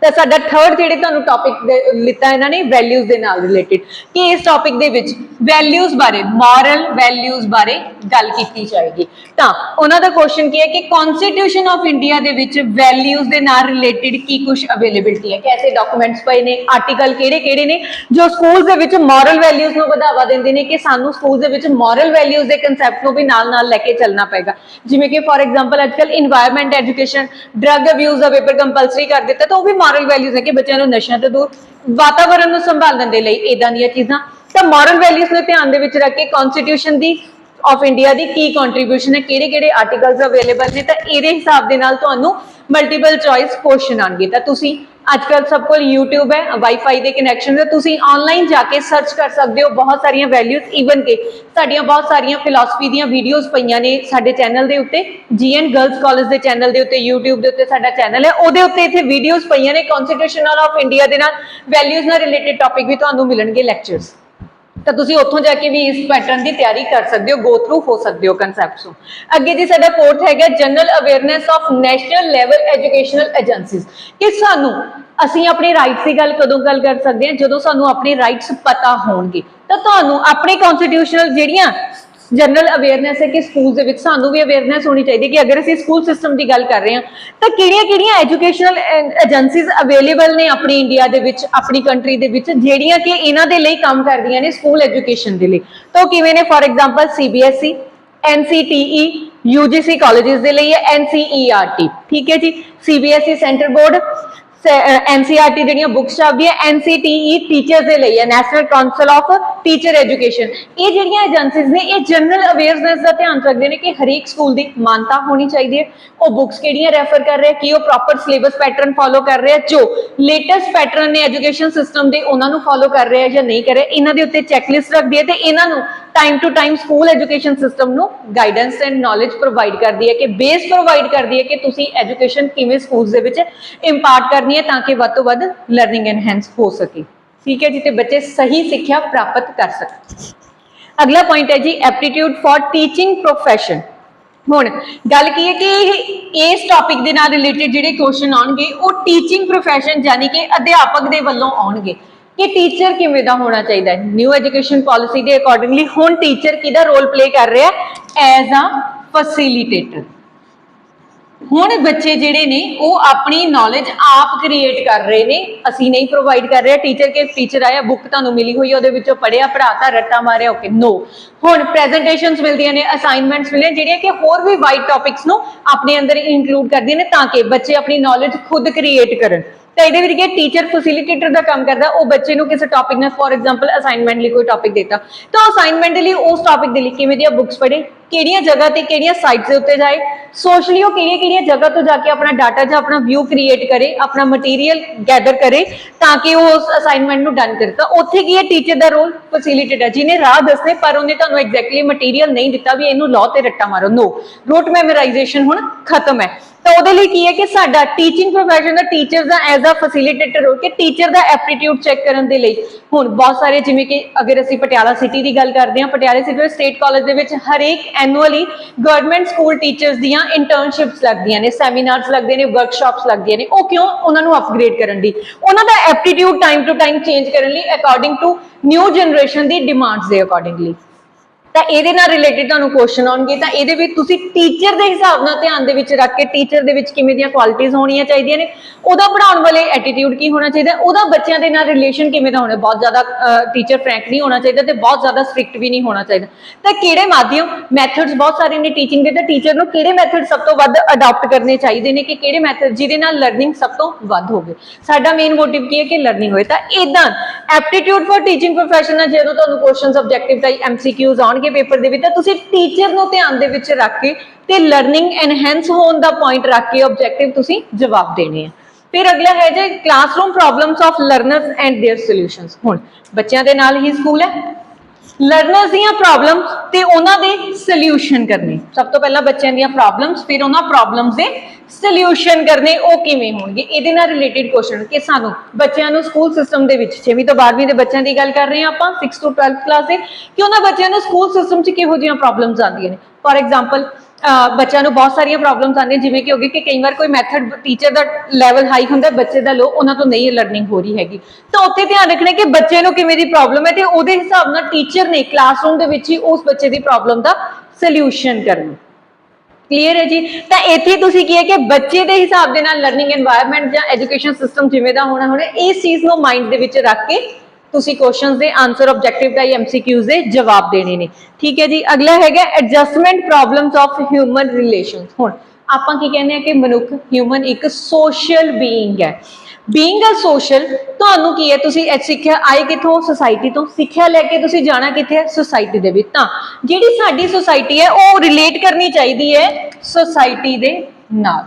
ਤਾਂ ਸਾਡਾ ਥਰਡ ਜਿਹੜੇ ਤੁਹਾਨੂੰ ਟਾਪਿਕ ਲਿੱਤਾ ਇਹਨਾਂ ਨੇ ਵੈਲਿਊਜ਼ ਦੇ ਨਾਲ ਰਿਲੇਟਡ ਕਿ ਇਸ ਟਾਪਿਕ ਦੇ ਵਿੱਚ ਵੈਲਿਊਜ਼ ਬਾਰੇ ਮੋਰਲ ਵੈਲਿਊਜ਼ ਬਾਰੇ ਗੱਲ ਕੀਤੀ ਜਾਏਗੀ। ਤਾਂ ਉਹਨਾਂ ਦਾ ਕੁਐਸਚਨ ਕੀ ਹੈ ਕਿ ਕਨਸਟੀਟਿਊਸ਼ਨ ਆਫ ਇੰਡੀਆ ਦੇ ਵਿੱਚ ਵੈਲਿਊਜ਼ ਦੇ ਨਾਲ ਰਿਲੇਟਡ ਕੀ ਕੁਝ ਅਵੇਲੇਬਿਲਟੀ ਹੈ? ਕਿਹੜੇ ਡਾਕੂਮੈਂਟਸ ਪਏ ਨੇ ਆਰਟੀਕਲ ਕਿਹੜੇ-ਕਿਹੜੇ ਨੇ, ਜੋ ਸਕੂਲਸ ਦੇ ਵਿੱਚ ਮੋਰਲ ਵੈਲਿਊਜ਼ ਨੂੰ ਵਧਾਵਾ ਦਿੰਦੇ ਨੇ, ਕਿ ਸਾਨੂੰ ਸਕੂਲਸ ਦੇ ਵਿੱਚ ਮੋਰਲ ਵੈਲਿਊਜ਼ ਦੇ ਕਨਸੈਪਟ ਨੂੰ ਵੀ ਨਾਲ-ਨਾਲ ਲੈ ਕੇ ਚੱਲਣਾ ਪਏਗਾ। ਜਿਵੇਂ ਕਿ ਫੋਰ ਐਗਜ਼ਾਮਪਲ ਅੱਜਕੱਲ এনवायरमेंट ਐਜੂਕੇਸ਼ਨ ਡਰੱਗ ਅਬਿਊਜ਼ ਦਾ ਪੇਪਰ ਕੰਪਲਸਰੀ ਕਰ ਦਿੱਤਾ, ਤਾਂ ਉਹ ਵੀ ਮੋਰਲ ਵੈਲਿਊਜ਼ ਹੈ ਕਿ ਬੱਚਿਆਂ ਨੂੰ ਨਸ਼ਿਆਂ ਤੋਂ ਦੂਰ ਵਾਤਾਵਰਣ ਨੂੰ ਸੰਭਾਲਣ ਦੇ ਲਈ ਇਦਾਂ ਦੀਆਂ ਚੀਜ਼ਾਂ। ਤਾਂ ਮੋਰਲ ਵੈਲਿਊਜ਼ ਨੂੰ ਧਿਆਨ ਦੇ ਵਿੱਚ ਰੱਖ ਕੇ ਕਨਸਟੀਟਿਊਸ਼ਨ ਦੀ ਆਫ ਇੰਡੀਆ ਦੀ ਕੀ ਕੰਟਰੀਬਿਊਸ਼ਨ ਹੈ ਕਿਹੜੇ ਕਿਹੜੇ ਆਰਟੀਕਲਸ ਅਵੇਲੇਬਲ ਨੇ, ਤਾਂ ਇਹਦੇ ਹਿਸਾਬ ਦੇ ਨਾਲ ਤੁਹਾਨੂੰ ਮਲਟੀਪਲ ਚੋਇਸ ਕੁਐਸਚਨ ਆਣਗੇ ਤਾਂ ਤੁਸੀਂ ਅੱਜ ਅੱਜਕੱਲ ਸਭ ਕੋਲ YouTube ਹੈ ਵਾਈਫਾਈ ਦੇ ਕਨੈਕਸ਼ਨ ਤੇ ਤੁਸੀਂ ਆਨਲਾਈਨ ਜਾ ਕੇ ਸਰਚ ਕਰ ਸਕਦੇ ਹੋ ਬਹੁਤ ਸਾਰੀਆਂ ਵੈਲਿਊਜ਼ ਈਵਨ ਕਿ ਸਾਡੀਆਂ ਬਹੁਤ ਸਾਰੀਆਂ ਫਿਲਾਸਫੀ ਦੀਆਂ ਵੀਡੀਓਜ਼ ਪਈਆਂ ਨੇ ਸਾਡੇ ਚੈਨਲ ਦੇ ਉੱਤੇ। ਜੀਐਨ ਗਰਲਸ ਕਾਲਜ ਦੇ ਚੈਨਲ ਦੇ ਉੱਤੇ, YouTube ਦੇ ਉੱਤੇ ਸਾਡਾ ਚੈਨਲ ਹੈ। ਉਹਦੇ ਉੱਤੇ ਇੱਥੇ ਵੀਡੀਓਜ਼ ਪਈਆਂ ਨੇ। ਕਨਸਟੀਟਿਊਸ਼ਨਲ ਆਫ ਇੰਡੀਆ ਦੇ ਨਾਲ ਵੈਲਿਊਜ਼ ਨਾਲ ਰਿਲੇਟਡ ਟੌਪਿਕ ਵੀ ਤੁਹਾਨੂੰ ਮਿਲਣਗੇ ਲੈਕਚਰਸ ਤਾਂ ਤੁਸੀਂ ਉੱਥੋਂ ਜਾ ਕੇ ਵੀ ਇਸ ਪੈਟਰਨ ਦੀ ਤਿਆਰੀ ਕਰ ਸਕਦੇ ਹੋ ਗੋ ਥਰੂ ਹੋ ਸਕਦੇ ਹੋ ਕਨਸੈਪਟਸ ਨੂੰ ਅੱਗੇ ਜੀ ਸਾਡਾ ਫੋਰਥ ਹੈਗਾ general awareness of national level educational agencies ਕਿ ਸਾਨੂੰ, ਅਸੀਂ ਆਪਣੇ ਰਾਈਟਸ ਦੀ ਗੱਲ ਕਦੋਂ ਗੱਲ ਕਰ ਸਕਦੇ ਹਾਂ? ਜਦੋਂ ਸਾਨੂੰ ਆਪਣੇ ਰਾਈਟਸ ਪਤਾ ਹੋਣਗੇ। ਤਾਂ ਤੁਹਾਨੂੰ ਆਪਣੇ ਕਨਸਟੀਟਿਊਸ਼ਨਲ ਜਿਹੜੀਆਂ ਜਨਰਲ ਅਵੇਅਰਨੈਸ ਹੈ ਕਿ ਸਕੂਲ ਦੇ ਵਿੱਚ ਸਾਨੂੰ ਵੀ ਅਵੇਅਰਨੈਸ ਹੋਣੀ ਚਾਹੀਦੀ ਹੈ ਕਿ ਅਗਰ ਅਸੀਂ ਸਕੂਲ ਸਿਸਟਮ ਦੀ ਗੱਲ ਕਰ ਰਹੇ ਹਾਂ, ਤਾਂ ਕਿਹੜੀਆਂ-ਕਿਹੜੀਆਂ ਐਜੂਕੇਸ਼ਨਲ ਏਜੰਸੀਜ਼ ਅਵੇਲੇਬਲ ਨੇ ਆਪਣੀ ਇੰਡੀਆ ਦੇ ਵਿੱਚ, ਆਪਣੀ ਕੰਟਰੀ ਦੇ ਵਿੱਚ, ਜਿਹੜੀਆਂ ਕਿ ਇਹਨਾਂ ਦੇ ਲਈ ਕੰਮ ਕਰਦੀਆਂ ਨੇ ਸਕੂਲ ਐਜੂਕੇਸ਼ਨ ਦੇ ਲਈ? ਤਾਂ ਉਹ ਕਿਵੇਂ ਨੇ? For example CBSE NCTE UGC colleges ਦੇ ਲਈ ਹੈ NCERT ਠੀਕ ਹੈ ਜੀ? CBSE ਸੈਂਟਰ ਬੋਰਡ NCERT ਜਿਹੜੀਆਂ ਬੁੱਕਸ ਛਾਪਦੀਆਂ NCTE ਟੀਚਰਸ ਦੇ ਲਈ ਹੈ national council of teacher education ਇਹ ਜਿਹੜੀਆਂ ਏਜੰਸੀਜ਼ ਨੇ, ਇਹ ਜਨਰਲ ਅਵੇਅਰਨੈਸ ਦਾ ਧਿਆਨ ਰੱਖਦੇ ਨੇ ਕਿ ਹਰੇਕ ਸਕੂਲ ਦੀ ਮਾਨਤਾ ਹੋਣੀ ਚਾਹੀਦੀ ਹੈ। ਉਹ ਬੁੱਕਸ ਕਿਹੜੀਆਂ ਰੈਫਰ ਕਰ ਰਹੇ ਕਿ ਉਹ ਪ੍ਰੋਪਰ ਸਿਲੇਬਸ ਪੈਟਰਨ ਫਾਲੋ ਕਰ ਰਹੇ ਜੋ ਲੇਟੈਸਟ ਪੈਟਰਨ ਨੇ ਐਜੂਕੇਸ਼ਨ ਸਿਸਟਮ ਦੇ, ਉਹਨਾਂ ਨੂੰ ਫਾਲੋ ਕਰ ਰਹੇ ਜਾਂ ਨਹੀਂ ਕਰ ਰਹੇ। ਇਹਨਾਂ ਦੇ ਉੱਤੇ ਚੈੱਕ ਲਿਸਟ ਰੱਖਦੀ ਹੈ ਤੇ ਇਹਨਾਂ ਨੂੰ time to time school education system ਨੂੰ ਗਾਈਡੈਂਸ ਐਂਡ ਨੌਲੇਜ ਪ੍ਰੋਵਾਈਡ ਕਰਦੀ ਹੈ ਕਿ ਬੇਸ ਪ੍ਰੋਵਾਈਡ ਕਰਦੀ ਹੈ ਕਿ ਤੁਸੀਂ ਐਜੂਕੇਸ਼ਨ ਕਿਵੇਂ ਸਕੂਲਸ ਦੇ ਵਿੱਚ ਇੰਪਾਰਟ ਕਰਨੀ ਹੈ ਤਾਂ ਕਿ ਵੱਧ ਤੋਂ ਵੱਧ ਲਰਨਿੰਗ ਐਨਹੈਂਸ ਹੋ ਸਕੇ। ਠੀਕ ਹੈ ਜੀ, ਤੇ ਬੱਚੇ ਸਹੀ ਸਿੱਖਿਆ ਪ੍ਰਾਪਤ ਕਰ ਸਕਣ। ਅਗਲਾ ਪੁਆਇੰਟ ਹੈ ਜੀ ਐਪਟੀਟਿਊਡ ਫॉर ਟੀਚਿੰਗ ਪ੍ਰੋਫੈਸ਼ਨ ਹੁਣ ਗੱਲ ਕੀ ਹੈ ਕਿ ਇਹ- ਇਸ ਟੌਪਿਕ ਦੇ ਨਾਲ ਰਿਲੇਟਡ ਜਿਹੜੇ ਕੁਐਸਚਨ ਆਉਣਗੇ, ਉਹ ਟੀਚਿੰਗ ਪ੍ਰੋਫੈਸ਼ਨ ਯਾਨੀ ਕਿ ਅਧਿਆਪਕ ਦੇ ਵੱਲੋਂ ਆਉਣਗੇ। ਕਿ ਟੀਚਰ ਕਿਵੇਂ ਦਾ ਹੋਣਾ ਚਾਹੀਦਾ ਹੈ? ਨਿਊ ਐਜੂਕੇਸ਼ਨ ਪਾਲਿਸੀ ਦੇ ਅਕੋਰਡਿੰਗਲੀ ਹੁਣ ਟੀਚਰ ਕਿਹਦਾ ਰੋਲ ਪਲੇ ਕਰ ਰਿਹਾ ਹੈ? ਐਜ਼ ਅ ਫੈਸਿਲਿਟੇਟਰ ਹੁਣ ਬੱਚੇ ਜਿਹੜੇ ਨੇ, ਉਹ ਆਪਣੀ ਨੌਲੇਜ ਆਪ ਕ੍ਰੀਏਟ ਕਰ ਰਹੇ ਨੇ। ਅਸੀਂ ਨਹੀਂ ਪ੍ਰੋਵਾਈਡ ਕਰ ਰਹੇ। ਟੀਚਰ ਕੇ ਟੀਚਰ ਆਇਆ ਬੁੱਕ ਤੁਹਾਨੂੰ ਮਿਲੀ ਹੋਈ ਹੈ ਉਹਦੇ ਵਿੱਚੋਂ ਪੜਿਆ ਪੜਾਤਾ ਰੱਟਾ ਮਾਰਿਆ ਓਕੇ ਨੋ ਹੁਣ ਪ੍ਰੈਜੈਂਟੇਸ਼ਨਸ ਮਿਲਦੀਆਂ ਨੇ ਅਸਾਈਨਮੈਂਟਸ ਮਿਲਦੀਆਂ ਜਿਹੜੀਆਂ ਕਿ ਹੋਰ ਵੀ ਵਾਈਡ ਟੌਪਿਕਸ ਨੂੰ ਆਪਣੇ ਅੰਦਰ ਇਨਕਲੂਡ ਕਰਦੀਆਂ ਨੇ ਤਾਂ ਕਿ ਬੱਚੇ ਆਪਣੀ ਨੌਲੇਜ ਖੁਦ ਕ੍ਰੀਏਟ ਕਰਨ। ਤਾਂ ਇਹਦੇ ਵਿੱਚ ਕੀ ਟੀਚਰ ਫੈਸਿਲਿਟੇਟਰ ਦਾ ਕੰਮ ਕਰਦਾ, ਉਹ ਬੱਚੇ ਨੂੰ ਕਿਸੇ ਟੌਪਿਕ ਨਾਲ ਫੋਰ ਐਗਜ਼ਾਮਪਲ ਅਸਾਈਨਮੈਂਟ ਲਈ ਕੋਈ ਟੌਪਿਕ ਦਿੱਤਾ। ਤਾਂ ਅਸਾਈਨਮੈਂਟ ਦੇ ਲਈ ਉਸ ਟੌਪਿਕ ਦੇ ਲਈ ਕਿਵੇਂ ਦੀਆਂ ਬੁੱਕਸ ਪੜ੍ਹੇ? ਕਿਹੜੀਆਂ ਜਗ੍ਹਾ ਤੇ ਕਿਹੜੀਆਂ ਸਾਈਟਸ ਦੇ ਉੱਤੇ ਜਾਏ। ਸੋਸ਼ਲੀ ਉਹ ਕਿਹੜੀਆਂ ਕਿਹੜੀਆਂ ਜਗ੍ਹਾ ਤੋਂ ਜਾ ਕੇ ਆਪਣਾ ਡਾਟਾ ਜਾਂ ਆਪਣਾ ਵਿਊ ਕ੍ਰੀਏਟ ਕਰੇ, ਆਪਣਾ ਮਟੀਰੀਅਲ ਗੈਦਰ ਕਰੇ, ਤਾਂ ਕਿ ਉਹ ਉਸ ਅਸਾਈਨਮੈਂਟ ਨੂੰ ਡਨ ਕਰੇ। ਉੱਥੇ ਕੀ ਹੈ ਟੀਚਰ ਦਾ ਰੋਲ ਫੈਸਿਲਿਟੇਟ ਹੈ। ਜਿਹਨੇ ਰਾਹ ਦੱਸਨੇ ਪਰ ਉਹਨੇ ਤੁਹਾਨੂੰ ਐਗਜ਼ੈਕਟਲੀ ਮਟੀਰੀਅਲ ਨਹੀਂ ਦਿੱਤਾ ਵੀ ਇਹਨੂੰ ਲਾਅ ਤੇ ਰੱਟਾ ਮਾਰੋ। ਨੋ ਰੋਟ ਮੈਮੋਰਾਈਜੇਸ਼ਨ ਹੁਣ ਖਤਮ ਹੈ। ਤਾਂ ਉਹਦੇ ਲਈ ਕੀ ਹੈ ਕਿ ਸਾਡਾ ਟੀਚਿੰਗ ਪ੍ਰੋਫੈਸ਼ਨ ਦਾ ਟੀਚਰ ਦਾ ਐਜ਼ ਅ ਫੈਸਿਲਿਟੇਟਰ ਹੋ ਕਿ ਟੀਚਰ ਦਾ ਐਪਟੀਟਿਊਡ ਚੈੱਕ ਕਰਨ ਦੇ ਲਈ। ਹੁਣ ਬਹੁਤ ਸਾਰੇ ਜਿਵੇਂ ਕਿ ਅਗਰ ਅਸੀਂ ਪਟਿਆਲਾ ਸਿਟੀ ਦੀ ਗੱਲ ਕਰਦੇ ਹਾਂ, ਪਟਿਆਲਾ ਸਿਟੀ ਦੇ ਸਟੇਟ ਕਾਲਜ ਦੇ ਵਿੱਚ ਹਰੇਕ ਐਨੂਅਲੀ ਗਵਰਨਮੈਂਟ ਸਕੂਲ ਟੀਚਰਸ ਦੀਆਂ ਇੰਟਰਨਸ਼ਿਪਸ ਲੱਗਦੀਆਂ ਨੇ ਸੈਮੀਨਾਰਸ ਲੱਗਦੇ ਨੇ ਵਰਕਸ਼ਾਪਸ ਲੱਗਦੀਆਂ ਨੇ ਉਹ ਕਿਉਂ ਉਹਨਾਂ ਨੂੰ ਅਪਗ੍ਰੇਡ ਕਰਨ ਦੀ ਉਹਨਾਂ ਦਾ aptitude time to time change ਕਰਨ ਲਈ ਅਕੋਰਡਿੰਗ ਟੂ ਨਿਊ ਜਨਰੇਸ਼ਨ ਦੀ ਡਿਮਾਂਡਸ ਦੇ ਅਕੋਰਡਿੰਗਲੀ ਤਾਂ ਇਹਦੇ ਨਾਲ ਰਿਲੇਟਡ ਤੁਹਾਨੂੰ ਕੁਐਸਚਨ ਆਉਣਗੇ। ਤਾਂ ਇਹਦੇ ਵਿੱਚ ਤੁਸੀਂ ਟੀਚਰ ਦੇ ਹਿਸਾਬ ਨਾਲ ਧਿਆਨ ਦੇ ਵਿੱਚ ਰੱਖ ਕੇ ਟੀਚਰ ਦੇ ਵਿੱਚ ਕਿਵੇਂ ਦੀਆਂ ਕੁਆਲਿਟੀਆਂ ਹੋਣੀਆਂ ਚਾਹੀਦੀਆਂ ਨੇ, ਉਹਦਾ ਪੜਾਉਣ ਵਾਲੇ ਐਟੀਟਿਊਡ ਕੀ ਹੋਣਾ ਚਾਹੀਦਾ, ਉਹਦਾ ਬੱਚਿਆਂ ਦੇ ਨਾਲ ਰਿਲੇਸ਼ਨ ਕਿਵੇਂ ਦਾ ਹੋਣਾ, ਬਹੁਤ ਜ਼ਿਆਦਾ ਟੀਚਰ ਫਰੈਂਕ ਨਹੀਂ ਹੋਣਾ ਚਾਹੀਦਾ ਤੇ ਬਹੁਤ ਜ਼ਿਆਦਾ ਸਟ੍ਰਿਕਟ ਵੀ ਨਹੀਂ ਹੋਣਾ ਚਾਹੀਦਾ। ਤਾਂ ਕਿਹੜੇ ਮਾਧਿਅਮ ਮੈਥਡਸ ਬਹੁਤ ਸਾਰੇ ਨੇ ਟੀਚਿੰਗ ਦੇ, ਤਾਂ ਟੀਚਰ ਨੂੰ ਕਿਹੜੇ ਮੈਥਡ ਸਭ ਤੋਂ ਵੱਧ ਅਡਾਪਟ ਕਰਨੇ ਚਾਹੀਦੇ ਨੇ, ਕਿ ਕਿਹੜੇ ਮੈਥਡ ਜਿਹਦੇ ਨਾਲ ਲਰਨਿੰਗ ਸਭ ਤੋਂ ਵੱਧ ਹੋਵੇ। ਸਾਡਾ ਮੇਨ ਮੋਟਿਵ ਕੀ ਹੈ ਕਿ ਲਰਨਿੰਗ ਹੋਏ ਤਾਂ ਇਦਾਂ ਐਪਟੀਟਿਊਡ ਫॉर ਟੀਚਿੰਗ ਪ੍ਰੋਫੈਸ਼ਨ ਜਦੋਂ ਤੁਹਾਨੂੰ ਕੁਐਸਚਨਸ ਆਬਜੈਕਟਿਵ ਟਾਈਪ ਐਮਸੀਕਿਊਜ਼ ਆਉਣਗੇ ਪੇਪਰ ਦੇ ਵਿੱਚ ਤਾਂ ਤੁਸੀਂ ਟੀਚਰ ਨੂੰ ਧਿਆਨ ਦੇ ਵਿੱਚ ਰੱਖ ਕੇ ਤੇ ਲਰਨਿੰਗ ਐਨਹੈਂਸ ਹੋਣ ਦਾ ਪੁਆਇੰਟ ਰੱਖ ਕੇ ਆਬਜੈਕਟਿਵ ਤੁਸੀਂ ਜਵਾਬ ਦੇਣੇ ਆ ਫਿਰ ਅਗਲਾ ਹੈ ਜੇ classroom problems of learners and their solutions ਹੁਣ ਬੱਚਿਆਂ ਦੇ ਨਾਲ ਹੀ ਸਕੂਲ ਹੈ ਲਰਨਰਸ ਦੀਆਂ ਪ੍ਰੋਬਲਮਸ ਤੇ ਉਹਨਾਂ ਦੇ ਸੋਲੂਸ਼ਨ ਕਰਨੇ। ਸਭ ਤੋਂ ਪਹਿਲਾਂ ਬੱਚਿਆਂ ਦੀਆਂ ਪ੍ਰੋਬਲਮਸ ਫਿਰ ਉਹਨਾਂ ਪ੍ਰੋਬਲਮਸ ਦੇ ਸੋਲੂਸ਼ਨ ਕਰਨੇ, ਉਹ ਕਿਵੇਂ ਹੋਣਗੇ? ਇਹਦੇ ਨਾਲ ਰਿਲੇਟਡ ਕੁਐਸਚਨ ਕਿ ਸਾਨੂੰ ਬੱਚਿਆਂ ਨੂੰ ਸਕੂਲ ਸਿਸਟਮ ਦੇ ਵਿੱਚ 6ਵੀਂ ਤੋਂ 12ਵੀਂ ਦੇ ਬੱਚਿਆਂ ਦੀ ਗੱਲ ਕਰ ਰਹੇ ਹਾਂ ਆਪਾਂ 6 ਤੋਂ 12th ਕਲਾਸ ਦੇ, ਕਿ ਉਹਨਾਂ ਬੱਚਿਆਂ ਨੂੰ ਸਕੂਲ ਸਿਸਟਮ 'ਚ ਕਿਹੋ ਜਿਹੀਆਂ ਪ੍ਰੋਬਲਮਸ ਆਉਂਦੀਆਂ ਨੇ? ਫੋਰ ਐਗਜ਼ਾਮਪਲ ਬੱਚਿਆਂ ਨੂੰ ਬਹੁਤ ਸਾਰੀਆਂ ਪ੍ਰੋਬਲਮਸ ਆਉਂਦੀਆਂ, ਜਿਵੇਂ ਕਿ ਹੋ ਗਈ ਕਿ ਕਈ ਵਾਰ ਕੋਈ ਮੈਥਡ ਟੀਚਰ ਦਾ ਲੈਵਲ ਹਾਈ ਹੁੰਦਾ, ਬੱਚੇ ਦਾ ਲੋ ਉਹਨਾਂ ਤੋਂ ਨਹੀਂ ਲਰਨਿੰਗ ਹੋ ਰਹੀ ਹੈਗੀ। ਤਾਂ ਉੱਥੇ ਧਿਆਨ ਰੱਖਣਾ ਕਿ ਬੱਚੇ ਨੂੰ ਕਿਵੇਂ ਦੀ ਪ੍ਰੋਬਲਮ ਹੈ ਤੇ ਉਹਦੇ ਹਿਸਾਬ ਨਾਲ ਟੀਚਰ ਨੇ ਕਲਾਸਰੂਮ ਦੇ ਵਿੱਚ ਹੀ ਉਸ ਬੱਚੇ ਦੀ ਪ੍ਰੋਬਲਮ ਦਾ ਸੋਲੂਸ਼ਨ ਕਰਨਾ। ਕਲੀਅਰ ਹੈ ਜੀ? ਤਾਂ ਇੱਥੇ ਤੁਸੀਂ ਕੀ ਹੈ ਕਿ ਬੱਚੇ ਦੇ ਹਿਸਾਬ ਦੇ ਨਾਲ ਲਰਨਿੰਗ এনवायरमेंट ਜਾਂ ਐਜੂਕੇਸ਼ਨ ਸਿਸਟਮ ਜਿਵੇਂ ਦਾ ਹੋਣਾ ਹੋਣਾ, ਇਸ ਚੀਜ਼ ਨੂੰ ਮਾਈਂਡ ਦੇ ਵਿੱਚ ਰੱਖ ਕੇ ਤੁਸੀਂ ਕੁਐਸਚਨਸ ਦੇ ਆਨਸਰ ਆਬਜੈਕਟਿਵ ਦਾ ਐਮਸੀਕਿਊਜ਼ ਦੇ ਜਵਾਬ ਦੇਣੇ ਨੇ। ਠੀਕ ਹੈ ਜੀ, ਅਗਲਾ ਹੈਗਾ adjustment problems of human relations ਹੁਣ ਆਪਾਂ ਕੀ ਕਹਿੰਦੇ ਆ ਕਿ ਮਨੁੱਖ ਹਿਊਮਨ ਇੱਕ ਸੋਸ਼ਲ ਬੀਇੰਗ ਹੈ। ਬੀਇੰਗ ਅ ਸੋਸ਼ਲ ਤੁਹਾਨੂੰ ਕੀ ਹੈ? ਤੁਸੀਂ ਇਹ ਸਿੱਖਿਆ ਆਏ ਕਿੱਥੋਂ? ਸੋਸਾਇਟੀ ਤੋਂ। ਸਿੱਖਿਆ ਲੈ ਕੇ ਤੁਸੀਂ ਜਾਣਾ ਕਿੱਥੇ ਹੈ? ਸੋਸਾਇਟੀ ਦੇ ਵਿੱਚ। ਤਾਂ ਜਿਹੜੀ ਸਾਡੀ ਸੋਸਾਇਟੀ ਹੈ, ਉਹ ਰਿਲੇਟ ਕਰਨੀ ਚਾਹੀਦੀ ਹੈ ਸੋਸਾਇਟੀ ਦੇ ਨਾਲ।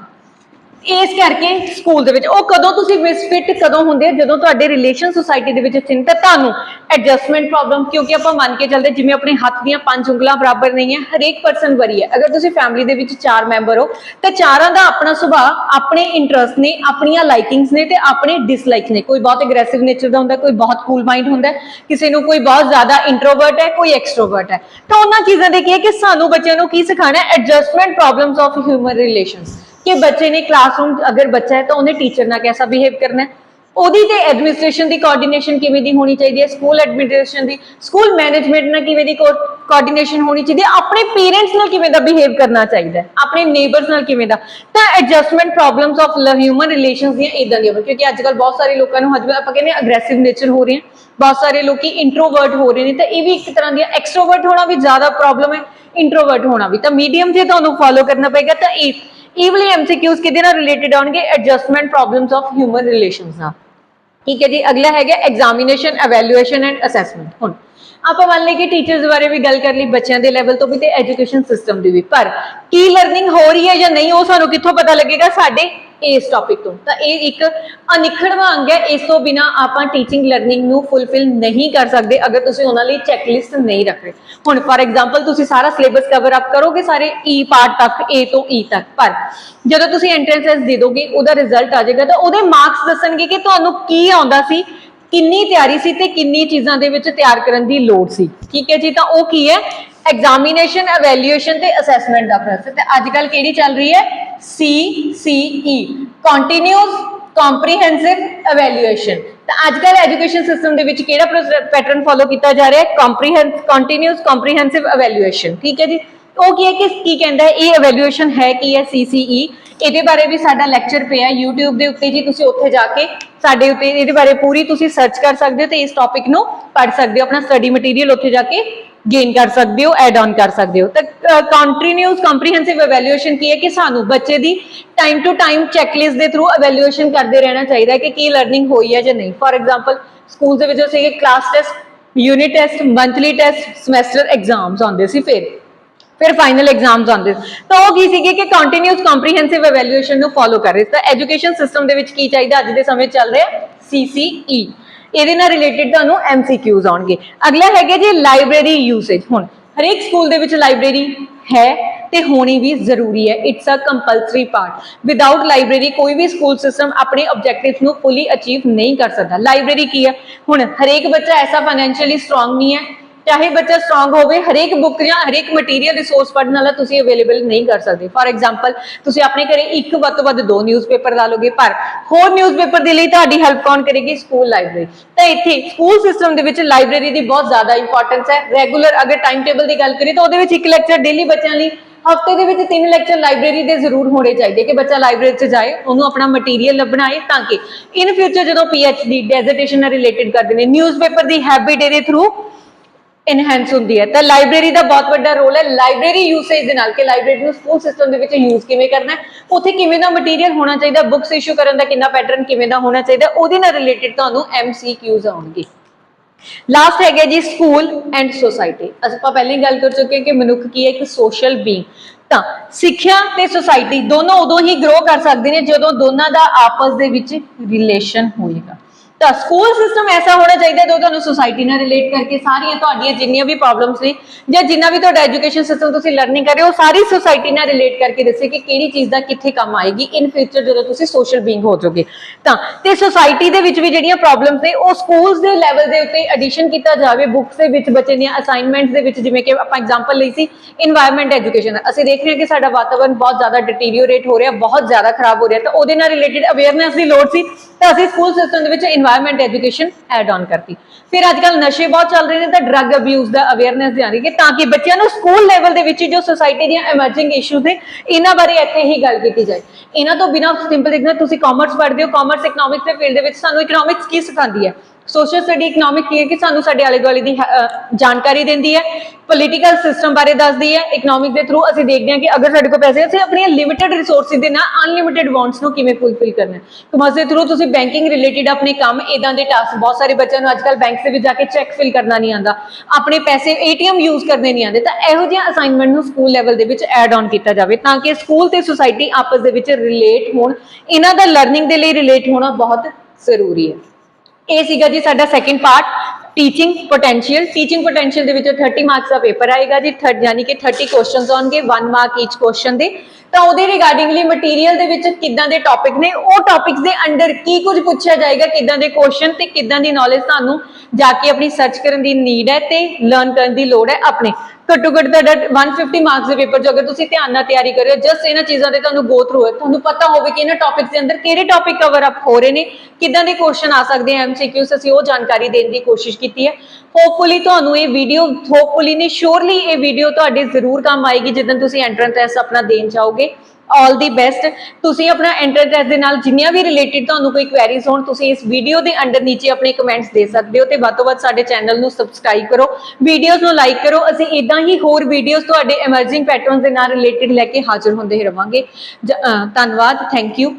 ਇਸ ਕਰਕੇ ਸਕੂਲ ਦੇ ਵਿੱਚ, ਉਹ ਕਦੋਂ ਤੁਸੀਂ ਮਿਸਫਿਟ ਕਦੋਂ ਹੁੰਦੇ ਆ? ਜਦੋਂ ਤੁਹਾਡੇ ਰਿਲੇਸ਼ਨ ਸੋਸਾਇਟੀ ਦੇ ਵਿੱਚ ਚਿੰਤਾ, ਤੁਹਾਨੂੰ ਐਡਜਸਟਮੈਂਟ ਪ੍ਰੋਬਲਮ ਕਿਉਂਕਿ ਆਪਾਂ ਮੰਨ ਕੇ ਚੱਲਦੇ ਜਿਵੇਂ ਆਪਣੇ ਹੱਥ ਦੀਆਂ ਪੰਜ ਉਂਗਲਾਂ ਬਰਾਬਰ ਨਹੀਂ ਹੈ ਹਰੇਕ ਪਰਸਨ ਵਰੀ ਹੈ ਅਗਰ ਤੁਸੀਂ ਫੈਮਿਲੀ ਦੇ ਵਿੱਚ ਚਾਰ ਮੈਂਬਰ ਹੋ, ਤਾਂ ਚਾਰਾਂ ਦਾ ਆਪਣਾ ਸੁਭਾਅ, ਆਪਣੇ ਇੰਟਰਸਟ ਨੇ, ਆਪਣੀਆਂ ਲਾਈਕਿੰਗਸ ਨੇ ਤੇ ਆਪਣੇ ਡਿਸਲਾਈਕਸ ਨੇ। ਕੋਈ ਬਹੁਤ ਐਗਰੈਸਿਵ ਨੇਚਰ ਦਾ ਹੁੰਦਾ, ਕੋਈ ਬਹੁਤ ਕੂਲ ਮਾਈਂਡ ਹੁੰਦਾ ਕਿਸੇ ਨੂੰ ਕੋਈ ਬਹੁਤ ਜ਼ਿਆਦਾ ਇੰਟਰੋਵਰਟ ਹੈ, ਕੋਈ ਐਕਸਟਰੋਵਰਟ ਹੈ। ਤਾਂ ਉਹਨਾਂ ਚੀਜ਼ਾਂ ਦੇ ਕੀ ਹੈ ਕਿ ਸਾਨੂੰ ਬੱਚਿਆਂ ਨੂੰ ਕੀ ਸਿਖਾਣਾ adjustment problems of human relations ਕਿ ਬੱਚੇ ਨੇ ਕਲਾਸਰੂਮ ਅਗਰ ਬੱਚਾ ਹੈ ਤਾਂ ਉਹਨੇ ਟੀਚਰ ਨਾਲ ਕਿਹਦਾ ਬਿਹੇਵ ਕਰਨਾ ਹੈ? ਉਹਦੀ ਤੇ ਐਡਮਿਨਿਸਟ੍ਰੇਸ਼ਨ ਦੀ ਕੋਆਰਡੀਨੇਸ਼ਨ ਕਿਵੇਂ ਦੀ ਹੋਣੀ ਚਾਹੀਦੀ ਹੈ? ਸਕੂਲ ਐਡਮਿਨਿਸਟ੍ਰੇਸ਼ਨ ਦੀ ਸਕੂਲ ਮੈਨੇਜਮੈਂਟ ਨਾਲ ਕਿਵੇਂ ਦੀ ਕੋਆਰਡੀਨੇਸ਼ਨ ਹੋਣੀ ਚਾਹੀਦੀ ਹੈ? ਆਪਣੇ ਪੇਰੈਂਟਸ ਨਾਲ ਕਿਵੇਂ ਦਾ ਬਿਹੇਵ ਕਰਨਾ ਚਾਹੀਦਾ ਹੈ? ਆਪਣੇ ਨੇਬਰਸ ਨਾਲ ਕਿਵੇਂ ਦਾ? ਤਾਂ adjustment problems of human relations ਦੀਆਂ ਇਦਾਂ ਦੀਆਂ ਕਿਉਂਕਿ ਅੱਜ ਕੱਲ ਬਹੁਤ ਸਾਰੇ ਲੋਕਾਂ ਨੂੰ ਹਜੇ ਆਪਾਂ ਕਹਿੰਦੇ ਅਗਰੈਸਿਵ ਨੇਚਰ ਹੋ ਰਹੇ ਹਨ। ਬਹੁਤ ਸਾਰੇ ਲੋਕੀ ਇੰਟਰੋਵਰਟ ਹੋ ਰਹੇ ਨੇ, ਤਾਂ ਇਹ ਵੀ ਇੱਕ ਤਰ੍ਹਾਂ ਦੀ ਐਕਸਟਰੋਵਰਟ ਹੋਣਾ ਵੀ ਜ਼ਿਆਦਾ ਪ੍ਰੋਬਲਮ ਹੈ ਇੰਟਰੋਵਰਟ ਹੋਣਾ ਵੀ। ਤਾਂ ਮੀਡੀਅਮ ਜੇ ਤੁਹਾਨੂੰ ਫੋਲੋ ਕਰਨਾ ਪਏਗਾ ਤਾਂ ਇਹ ਈਵਲੀ ਐਮਸੀਕਿਊਜ਼ ਕਿਹਦੇ ਨਾਲ ਰਿਲੇਟਡ ਆਉਣਗੇ? Adjustment problems of human relations ਨਾਲ। ਠੀਕ ਹੈ ਜੀ? ਅਗਲਾ ਹੈਗਾ ਐਗਜ਼ਾਮੀਨੇਸ਼ਨ ਐਵੈਲੂਏਸ਼ਨ ਐਂਡ ਅਸੈਸਮੈਂਟ ਹੁਣ, ਆਪਾਂ ਮੰਨ ਲਈਏ ਕਿ ਟੀਚਰਸ ਬਾਰੇ ਵੀ ਗੱਲ ਕਰ ਲਈ, ਬੱਚਿਆਂ ਦੇ ਲੈਵਲ ਤੋਂ ਵੀ ਤੇ ਐਜੂਕੇਸ਼ਨ ਸਿਸਟਮ ਦੀ ਵੀ। ਪਰ ਕੀ ਲਰਨਿੰਗ ਹੋ ਰਹੀ ਹੈ ਜਾਂ ਨਹੀਂ, ਉਹ ਸਾਨੂੰ ਕਿੱਥੋਂ ਪਤਾ ਲੱਗੇਗਾ? ਸਾਡੇ ਇਸ ਟੌਪਿਕ ਤੋਂ। ਤਾਂ ਇਹ ਇੱਕ ਅਨਿਖੜਵਾਂ ਅੰਗ ਹੈ, ਇਸ ਤੋਂ ਬਿਨਾ ਆਪਾਂ ਟੀਚਿੰਗ ਲਰਨਿੰਗ ਨੂੰ ਫੁੱਲਫਿਲ ਨਹੀਂ ਕਰ ਸਕਦੇ ਅਗਰ ਤੁਸੀਂ ਉਹਨਾਂ ਲਈ ਚੈੱਕਲਿਸਟ ਨਹੀਂ ਰੱਖ ਰਹੇ। ਹੁਣ ਫਾਰ ਐਗਜ਼ਾਮਪਲ ਤੁਸੀਂ ਸਾਰਾ ਸਿਲੇਬਸ ਕਵਰ ਅਪ ਕਰੋਗੇ ਸਾਰੇ e ਈ ਪਾਰਟ ਤੱਕ ਏ ਤੋਂ ਈ ਤੱਕ। ਪਰ ਜਦੋਂ ਤੁਸੀਂ ਐਂਟਰੈਂਸ ਟੈਸਟ ਦੇ ਦੋਗੇ, ਉਹਦਾ ਰਿਜ਼ਲਟ ਆ ਜਾਏਗਾ ਤਾਂ ਉਹਦੇ ਮਾਰਕਸ ਦੱਸਣਗੇ ਕਿ ਤੁਹਾਨੂੰ ਕੀ ਆਉਂਦਾ ਸੀ, ਕਿੰਨੀ ਤਿਆਰੀ ਸੀ ਤੇ ਕਿੰਨੀ ਚੀਜ਼ਾਂ ਦੇ ਵਿੱਚ ਤਿਆਰ ਕਰਨ ਦੀ ਲੋੜ ਸੀ। ਠੀਕ ਹੈ ਜੀ? ਤਾਂ ਉਹ ਕੀ ਹੈ? ਐਗਜ਼ਾਮੀਨੇਸ਼ਨ ਐਵੈਲੂਏਸ਼ਨ ਤੇ ਅਸੈਸਮੈਂਟ ਦਾ ਪ੍ਰੋਸੈਸ ਤੇ ਅੱਜ ਕੱਲ ਕਿਹੜੀ ਚੱਲ ਰਹੀ ਹੈ? CCE ਕੰਟੀਨਿਊਸ ਕੰਪਰੀਹੈਂਸਿਵ ਐਵੈਲੂਏਸ਼ਨ ਤਾਂ ਅੱਜ ਕੱਲ ਐਜੂਕੇਸ਼ਨ ਸਿਸਟਮ ਦੇ ਵਿੱਚ ਕਿਹੜਾ ਪੈਟਰਨ ਫੋਲੋ ਕੀਤਾ ਜਾ ਰਿਹਾ ਹੈ? ਕੰਪਰੀਹੈਂਸ ਕੰਟੀਨਿਊਸ ਕੰਪਰੀਹੈਂਸਿਵ ਐਵੈਲੂਏਸ਼ਨ ਠੀਕ ਹੈ ਜੀ? ਉਹ ਕੀ ਹੈ ਕਿ ਕੀ ਕਹਿੰਦਾ ਹੈ? ਇਹ ਐਵੈਲੂਏਸ਼ਨ ਹੈ ਕੀ ਹੈ? CCE ਇਹਦੇ ਬਾਰੇ ਵੀ ਸਾਡਾ ਲੈਕਚਰ ਪਿਆ ਹੈ YouTube ਦੇ ਉੱਤੇ ਜੀ। ਤੁਸੀਂ ਉੱਥੇ ਜਾ ਕੇ ਸਾਡੇ ਉੱਤੇ ਇਹਦੇ ਬਾਰੇ ਪੂਰੀ ਤੁਸੀਂ ਸਰਚ ਕਰ ਸਕਦੇ ਹੋ ਤੇ ਇਸ ਟੌਪਿਕ ਨੂੰ ਪੜ੍ਹ ਸਕਦੇ ਹੋ। ਆਪਣਾ ਸਟੱਡੀ ਮਟੀਰੀਅਲ ਉੱਥੇ ਜਾ ਕੇ ਗੇਨ ਕਰ ਸਕਦੇ ਹੋ ਐਡ ਆਨ ਕਰ ਸਕਦੇ ਹੋ। ਤਾਂ ਕੰਟੀਨਿਊਸ ਕੰਪਰੀਹੈਂਸਿਵ ਐਵੈਲੂਏਸ਼ਨ ਕੀ ਹੈ ਕਿ ਸਾਨੂੰ ਬੱਚੇ ਦੀ ਟਾਈਮ ਟੂ ਟਾਈਮ ਚੈੱਕਲਿਸਟ ਦੇ ਥਰੂ ਐਵੈਲੂਏਸ਼ਨ ਕਰਦੇ ਰਹਿਣਾ ਚਾਹੀਦਾ ਹੈ ਕਿ ਕੀ ਲਰਨਿੰਗ ਹੋਈ ਹੈ ਜਾਂ ਨਹੀਂ। ਫੋਰ ਐਗਜ਼ਾਮਪਲ ਸਕੂਲ ਦੇ ਵਿੱਚ ਅਸੀਂ class test unit test monthly test semester exams ਆਉਂਦੇ ਸੀ ਫਿਰ। ਫਿਰ ਫਾਈਨਲ ਐਗਜ਼ਾਮਸ ਆਉਂਦੇ ਸੀ। ਤਾਂ ਉਹ ਕੀ ਸੀਗੇ ਕਿ ਕੰਟੀਨਿਊਸ ਕੰਪਰੀਹੈਂਸਿਵ ਇਵੈਲੂਏਸ਼ਨ ਨੂੰ ਫੋਲੋ ਕਰ ਰਹੇ ਸੀ। ਤਾਂ ਐਜੂਕੇਸ਼ਨ ਸਿਸਟਮ ਦੇ ਵਿੱਚ ਕੀ ਚਾਹੀਦਾ ਅੱਜ ਦੇ ਸਮੇਂ ਚੱਲ ਰਿਹਾ ਸੀਸੀਈ ਇਹਦੇ ਨਾਲ ਰਿਲੇਟਡ ਤੁਹਾਨੂੰ ਐਮਸੀਕਿਊਜ਼ ਆਉਣਗੇ। ਅਗਲਾ ਹੈਗਾ ਜੀ ਲਾਇਬ੍ਰੇਰੀ ਯੂਸੇਜ ਹੁਣ ਹਰੇਕ ਸਕੂਲ ਦੇ ਵਿੱਚ ਲਾਇਬ੍ਰੇਰੀ ਹੈ ਤੇ ਹੋਣੀ ਵੀ ਜ਼ਰੂਰੀ ਹੈ। It's a compulsory part without library ਕੋਈ ਵੀ ਸਕੂਲ ਸਿਸਟਮ ਆਪਣੇ ਆਬਜੈਕਟਿਵਸ ਨੂੰ ਫੁੱਲੀ ਅਚੀਵ ਨਹੀਂ ਕਰ ਸਕਦਾ। ਲਾਇਬ੍ਰੇਰੀ ਕੀ ਹੈ? ਹੁਣ ਹਰੇਕ ਬੱਚਾ ਐਸਾ ਫਾਈਨੈਂਸ਼ੀਅਲੀ ਸਟਰੋਂਗ ਨਹੀਂ ਹੈ। ਚਾਹੇ ਬੱਚਾ ਸਟਰੋਂਗ ਹੋਵੇ, ਹਰੇਕ ਬੁੱਕ ਜਾਂ ਹਰੇਕ ਮਟੀਰੀਅਲ ਰਿਸੋਰਸ ਪੜ੍ਹਨ ਵਾਲਾ ਤੁਸੀਂ ਅਵੇਲੇਬਲ ਨਹੀਂ ਕਰ ਸਕਦੇ। ਫੋਰ ਐਗਜ਼ਾਮਪਲ ਤੁਸੀਂ ਆਪਣੇ ਘਰੇ ਇੱਕ ਵੱਧ ਤੋਂ ਵੱਧ ਦੋ ਨਿਊਜ਼ਪੇਪਰ ਲਾ ਲੋਗੇ ਪਰ ਹੋਰ ਨਿਊਜ਼ਪੇਪਰ ਦੇ ਲਈ ਤੁਹਾਡੀ ਹੈਲਪ ਕੌਣ ਕਰੇਗੀ? ਸਕੂਲ ਲਾਇਬ੍ਰੇਰੀ ਤਾਂ ਇੱਥੇ ਸਕੂਲ ਸਿਸਟਮ ਦੇ ਵਿੱਚ ਲਾਇਬ੍ਰੇਰੀ ਦੀ ਬਹੁਤ ਜ਼ਿਆਦਾ ਇੰਪੋਰਟੈਂਸ ਹੈ। ਰੈਗੂਲਰ ਅਗਰ ਟਾਈਮ ਟੇਬਲ ਦੀ ਗੱਲ ਕਰੀਏ ਤਾਂ ਉਹਦੇ ਵਿੱਚ ਇੱਕ ਲੈਕਚਰ ਡੇਲੀ ਬੱਚਿਆਂ ਲਈ, ਹਫ਼ਤੇ ਦੇ ਵਿੱਚ ਤਿੰਨ ਲੈਕਚਰ ਲਾਇਬ੍ਰੇਰੀ ਦੇ ਜ਼ਰੂਰ ਹੋਣੇ ਚਾਹੀਦੇ ਕਿ ਬੱਚਾ ਲਾਇਬ੍ਰੇਰੀ 'ਚ ਜਾਏ, ਉਹਨੂੰ ਆਪਣਾ ਮਟੀਰੀਅਲ ਲੱਭਣਾ ਹੈ ਤਾਂ ਕਿ ਇਨ ਫਿਊਚਰ ਜਦੋਂ ਪੀਐਚਡੀ ਡੈਜ਼ਰਟੇਸ਼ਨ ਨਾਲ ਰਿਲੇਟਡ ਕਰਦੇ ਨੇ ਨਿਊਜ਼ਪੇਪਰ ਦੀ ਹੈਬਿਟ ਇਹਦੇ ਥਰੂ ਇਨਹੈਂਸ ਹੁੰਦੀ ਹੈ। ਤਾਂ ਲਾਇਬ੍ਰੇਰੀ ਦਾ ਬਹੁਤ ਵੱਡਾ ਰੋਲ ਹੈ। ਲਾਇਬ੍ਰੇਰੀ ਯੂਸੇਜ ਦੇ ਨਾਲ ਕਿ ਲਾਇਬ੍ਰੇਰੀ ਨੂੰ ਸਕੂਲ ਸਿਸਟਮ ਦੇ ਵਿੱਚ ਯੂਜ਼ ਕਿਵੇਂ ਕਰਨਾ ਹੈ, ਉੱਥੇ ਕਿਵੇਂ ਦਾ ਮਟੀਰੀਅਲ ਹੋਣਾ ਚਾਹੀਦਾ ਬੁੱਕਸ ਇਸ਼ੂ ਕਰਨ ਦਾ ਕਿੰਨਾ ਪੈਟਰਨ ਕਿਵੇਂ ਦਾ ਹੋਣਾ ਚਾਹੀਦਾ, ਉਹਦੇ ਨਾਲ ਰਿਲੇਟਡ ਤੁਹਾਨੂੰ ਐਮਸੀਕਿਊਜ਼ ਆਉਣਗੇ। ਲਾਸਟ ਹੈਗਾ ਜੀ ਸਕੂਲ ਐਂਡ ਸੋਸਾਇਟੀ ਅਸੀਂ ਆਪਾਂ ਪਹਿਲਾਂ ਹੀ ਗੱਲ ਕਰ ਚੁੱਕੇ ਹਾਂ ਕਿ ਮਨੁੱਖ ਕੀ ਹੈ, ਇੱਕ ਸੋਸ਼ਲ ਬੀਇੰਗ ਤਾਂ ਸਿੱਖਿਆ ਤੇ ਸੋਸਾਇਟੀ ਦੋਨੋਂ ਉਦੋਂ ਹੀ ਗਰੋ ਕਰ ਸਕਦੇ ਨੇ ਜਦੋਂ ਦੋਨਾਂ ਦਾ ਆਪਸ ਦੇ ਵਿੱਚ ਰਿਲੇਸ਼ਨ ਹੋਏਗਾ। ਤਾਂ ਸਕੂਲ ਸਿਸਟਮ ਐਸਾ ਹੋਣਾ ਚਾਹੀਦਾ ਜੋ ਤੁਹਾਨੂੰ ਸੋਸਾਇਟੀ ਨਾਲ ਰਿਲੇਟ ਕਰਕੇ ਸਾਰੀਆਂ ਤੁਹਾਡੀਆਂ ਜਿੰਨੀਆਂ ਵੀ ਪ੍ਰੋਬਲਮਸ ਨੇ ਜਾਂ ਜਿੰਨਾ ਵੀ ਤੁਹਾਡਾ ਐਜੂਕੇਸ਼ਨ ਸਿਸਟਮ ਤੁਸੀਂ ਲਰਨਿੰਗ ਕਰ ਰਹੇ ਹੋ ਸਾਰੀ ਸੋਸਾਇਟੀ ਨਾਲ ਰਿਲੇਟ ਕਰਕੇ ਦੱਸੇ ਕਿ ਕਿਹੜੀ ਚੀਜ਼ ਦਾ ਕਿੱਥੇ ਕੰਮ ਆਏਗੀ ਇਨ ਫਿਊਚਰ ਜਦੋਂ ਤੁਸੀਂ ਸੋਸ਼ਲ ਬੀਇੰਗ ਹੋ ਜਾਓਗੇ। ਤਾਂ ਤੇ ਸੋਸਾਇਟੀ ਦੇ ਵਿੱਚ ਵੀ ਜਿਹੜੀਆਂ ਪ੍ਰੋਬਲਮਸ ਨੇ, ਉਹ ਸਕੂਲਸ ਦੇ ਲੈਵਲ ਦੇ ਉੱਤੇ ਐਡੀਸ਼ਨ ਕੀਤਾ ਜਾਵੇ ਬੁੱਕਸ ਦੇ ਵਿੱਚ ਬੱਚੇ ਦੀਆਂ ਅਸਾਈਨਮੈਂਟਸ ਦੇ ਵਿੱਚ, ਜਿਵੇਂ ਕਿ ਆਪਾਂ ਐਗਜ਼ਾਮਪਲ ਲਈ ਸੀ এনवायरमेंट ਐਜੂਕੇਸ਼ਨ ਅਸੀਂ ਦੇਖ ਰਹੇ ਹਾਂ ਕਿ ਸਾਡਾ ਵਾਤਾਵਰਣ ਬਹੁਤ ਜ਼ਿਆਦਾ ਡਿਟੀਰੀਓਰੇਟ ਹੋ ਰਿਹਾ, ਬਹੁਤ ਜ਼ਿਆਦਾ ਖਰਾਬ ਹੋ ਰਿਹਾ, ਤਾਂ ਉਹਦੇ ਨਾਲ ਰਿਲੇਟਡ ਅਵੇਅਰਨੈਸ ਦੀ ਲੋੜ ਸੀ। ਤਾਂ ਅਸੀਂ ਸਕੂਲ ਸਿਸਟਮ ਦੇ ਵਿੱਚ এনवायरमेंट ਐਜੂਕੇਸ਼ਨ ਐਡ ਆਨ ਕਰਤੀ। ਫਿਰ ਅੱਜ ਕੱਲ ਨਸ਼ੇ ਬਹੁਤ ਚੱਲ ਰਹੇ ਨੇ ਤਾਂ ਡਰੱਗ ਅਬਿਊਜ਼ ਦਾ ਅਵੇਅਰਨੈਸ ਲਿਆਣੀ ਕਿ ਤਾਂ ਕਿ ਬੱਚਿਆਂ ਨੂੰ ਸਕੂਲ ਲੈਵਲ ਦੇ ਵਿੱਚ ਜੋ ਸੋਸਾਇਟੀ ਦੀਆਂ ਐਮਰਜਿੰਗ ਇਸ਼ੂਜ਼ ਨੇ, ਇਹਨਾਂ ਬਾਰੇ ਇੱਥੇ ਹੀ ਗੱਲ ਕੀਤੀ ਜਾਏ। ਇਹਨਾਂ ਤੋਂ ਬਿਨਾਂ ਸਿੰਪਲ ਦੇਖਣਾ ਤੁਸੀਂ ਕਾਮਰਸ ਪੜ੍ਹਦੇ ਹੋ ਕਾਮਰਸ ਇਕਨੋਮਿਕਸ ਦੇ ਫੀਲਡ ਦੇ ਵਿੱਚ ਸਾਨੂੰ ਇਕਨੋਮਿਕਸ ਕੀ ਸਿਖਾਉਂਦੀ ਹੈ? ਸੋਸ਼ਲ ਸਟੱਡੀ ਇਕਨੋਮਿਕ ਕੀ ਹੈ ਕਿ ਸਾਨੂੰ ਸਾਡੇ ਆਲੇ ਦੁਆਲੇ ਦੀ ਜਾਣਕਾਰੀ ਦਿੰਦੀ ਹੈ ਪੋਲੀਟੀਕਲ ਸਿਸਟਮ ਬਾਰੇ ਦੱਸਦੀ ਹੈ ਇਕਨੋਮਿਕ ਦੇ ਥਰੂ ਅਸੀਂ ਦੇਖਦੇ ਹਾਂ ਕਿ ਅਗਰ ਸਾਡੇ ਕੋਲ ਪੈਸੇ ਅਸੀਂ ਆਪਣੀਆਂ ਲਿਮਿਟਿਡ ਰਿਸੋਰਸਿਸ ਦੇ ਨਾਲ ਅਨਲਿਮਿਟਿਡ ਵਾਂਟਸ ਨੂੰ ਕਿਵੇਂ ਫੁੱਲਫਿਲ ਕਰਨਾ ਹੈ। ਕਮਰਸ ਦੇ ਥਰੂ ਤੁਸੀਂ ਬੈਂਕਿੰਗ ਰਿਲੇਟਡ ਆਪਣੇ ਕੰਮ ਇਦਾਂ ਦੇ ਟਾਸਕ ਬਹੁਤ ਸਾਰੇ ਬੱਚਿਆਂ ਨੂੰ ਅੱਜਕੱਲ ਬੈਂਕ ਦੇ ਵਿੱਚ ਜਾ ਕੇ ਚੈੱਕ ਫਿਲ ਕਰਨਾ ਨਹੀਂ ਆਉਂਦਾ। ਆਪਣੇ ਪੈਸੇ ਏਟੀਐਮ ਯੂਜ਼ ਕਰਨੇ ਨਹੀਂ ਆਉਂਦੇ, ਤਾਂ ਇਹੋ ਜਿਹੀਆਂ ਅਸਾਈਨਮੈਂਟ ਨੂੰ ਸਕੂਲ ਲੈਵਲ ਦੇ ਵਿੱਚ ਐਡ ਆਨ ਕੀਤਾ ਜਾਵੇ, ਤਾਂ ਕਿ ਸਕੂਲ ਤੇ ਸੁਸਾਇਟੀ ਆਪਸ ਦੇ ਵਿੱਚ ਰਿਲੇਟ ਹੋਣ, ਇਹਨਾਂ ਦਾ ਲਰਨਿੰਗ ਦੇ ਲਈ ਰਿਲੇਟ ਹੋਣਾ ਬਹੁਤ ਜ਼ਰੂਰੀ ਹੈ। ਇਹ ਸੀਗਾ ਜੀ ਸਾਡਾ second part teaching potential teaching potential ਦੇ ਵਿੱਚ 30 ਮਾਰਕਸ ਦਾ ਪੇਪਰ ਆਏਗਾ ਜੀ। 30 ਯਾਨੀ ਕਿ 30 ਕੁਐਸਚਨਸ ਆਉਣਗੇ 1 ਮਾਰਕ ਈਚ ਕੁਐਸਚਨ ਦੇ। ਤਾਂ ਉਹਦੇ ਰਿਗਾਰਡਿੰਗਲੀ ਮਟੀਰੀਅਲ ਦੇ ਵਿੱਚ ਕਿੱਦਾਂ ਦੇ ਟੌਪਿਕ ਨੇ, ਉਹ ਟੌਪਿਕਸ ਦੇ ਅੰਡਰ ਕੀ ਕੁਝ ਪੁੱਛਿਆ ਜਾਏਗਾ, ਕਿੱਦਾਂ ਦੇ ਕੁਐਸਚਨ ਤੇ ਕਿੱਦਾਂ ਦੀ ਨੌਲੇਜ ਤੁਹਾਨੂੰ ਜਾ ਕੇ ਆਪਣੀ ਸਰਚ ਕਰਨ ਦੀ ਨੀਡ ਹੈ ਤੇ ਲਰਨ ਕਰਨ ਦੀ ਲੋੜ ਹੈ ਆਪਣੇ। ਘੱਟੋ ਘੱਟ ਤੁਹਾਡਾ 150 ਮਾਰਕਸ ਦੇ ਪੇਪਰ ਜੋ ਅਗਰ ਤੁਸੀਂ ਧਿਆਨ ਨਾਲ ਤਿਆਰੀ ਕਰਿਓ ਜਸਟ ਇਹਨਾਂ ਚੀਜ਼ਾਂ ਦੇ ਤੁਹਾਨੂੰ ਗੋ ਥਰੂ ਹੈ। ਤੁਹਾਨੂੰ ਪਤਾ ਹੋਵੇ ਕਿ ਇਹਨਾਂ ਟੌਪਿਕਸ ਦੇ ਅੰਦਰ ਕਿਹੜੇ ਟੌਪਿਕ ਕਵਰ ਅਪ ਹੋ ਰਹੇ ਨੇ, ਕਿੱਦਾਂ ਦੇ ਕੁਐਸਚਨ ਆ ਸਕਦੇ ਆ ਐਮਸੀਕਿਊਸ ਅਸੀਂ ਉਹ ਜਾਣਕਾਰੀ ਦੇਣ ਦੀ ਕੋਸ਼ਿਸ਼ ਕੀਤੀ ਹੈ। ਹੋਪਫੁਲੀ ਤੁਹਾਨੂੰ ਇਹ ਵੀਡੀਓ ਹੋਪਫੁਲੀ ਨੇ ਸ਼ੋਰਲੀ ਇਹ ਵੀਡੀਓ ਤੁਹਾਡੇ ਜ਼ਰੂਰ ਕੰਮ ਆਏਗੀ ਜਦੋਂ ਤੁਸੀਂ ਐਂਟਰੈਂਸ ਟੈਸਟ ਆਪਣਾ ਦੇਣ ਜਾਓਗੇ। ਚਾਹੋਗੇ ਆਲ ਦੀ ਬੈਸਟ ਤੁਸੀਂ ਆਪਣਾ ਐਂਟਰੈਂਸ ਦੇ ਨਾਲ ਜਿੰਨੀਆਂ ਵੀ ਰਿਲੇਟਡ ਤੁਹਾਨੂੰ ਕੋਈ ਕੁਐਰੀਜ਼ ਹੋਣ, ਤੁਸੀਂ ਇਸ ਵੀਡੀਓ ਦੇ ਅੰਡਰ ਨੀਚੇ ਆਪਣੇ ਕਮੈਂਟਸ ਦੇ ਸਕਦੇ ਹੋ ਤੇ ਵੱਧ ਤੋਂ ਵੱਧ ਸਾਡੇ ਚੈਨਲ ਨੂੰ ਸਬਸਕ੍ਰਾਈਬ ਕਰੋ। ਵੀਡੀਓਜ਼ ਨੂੰ ਲਾਈਕ ਕਰੋ। ਅਸੀਂ ਇਦਾਂ ਹੀ ਹੋਰ ਵੀਡੀਓਜ਼ ਤੁਹਾਡੇ ਐਮਰਜਿੰਗ ਪੈਟਰਨਸ ਦੇ ਨਾਲ ਰਿਲੇਟਡ ਲੈ ਕੇ ਹਾਜ਼ਰ ਹੁੰਦੇ ਹੀ ਰਵਾਂਗੇ ਧੰਨਵਾਦ। Thank you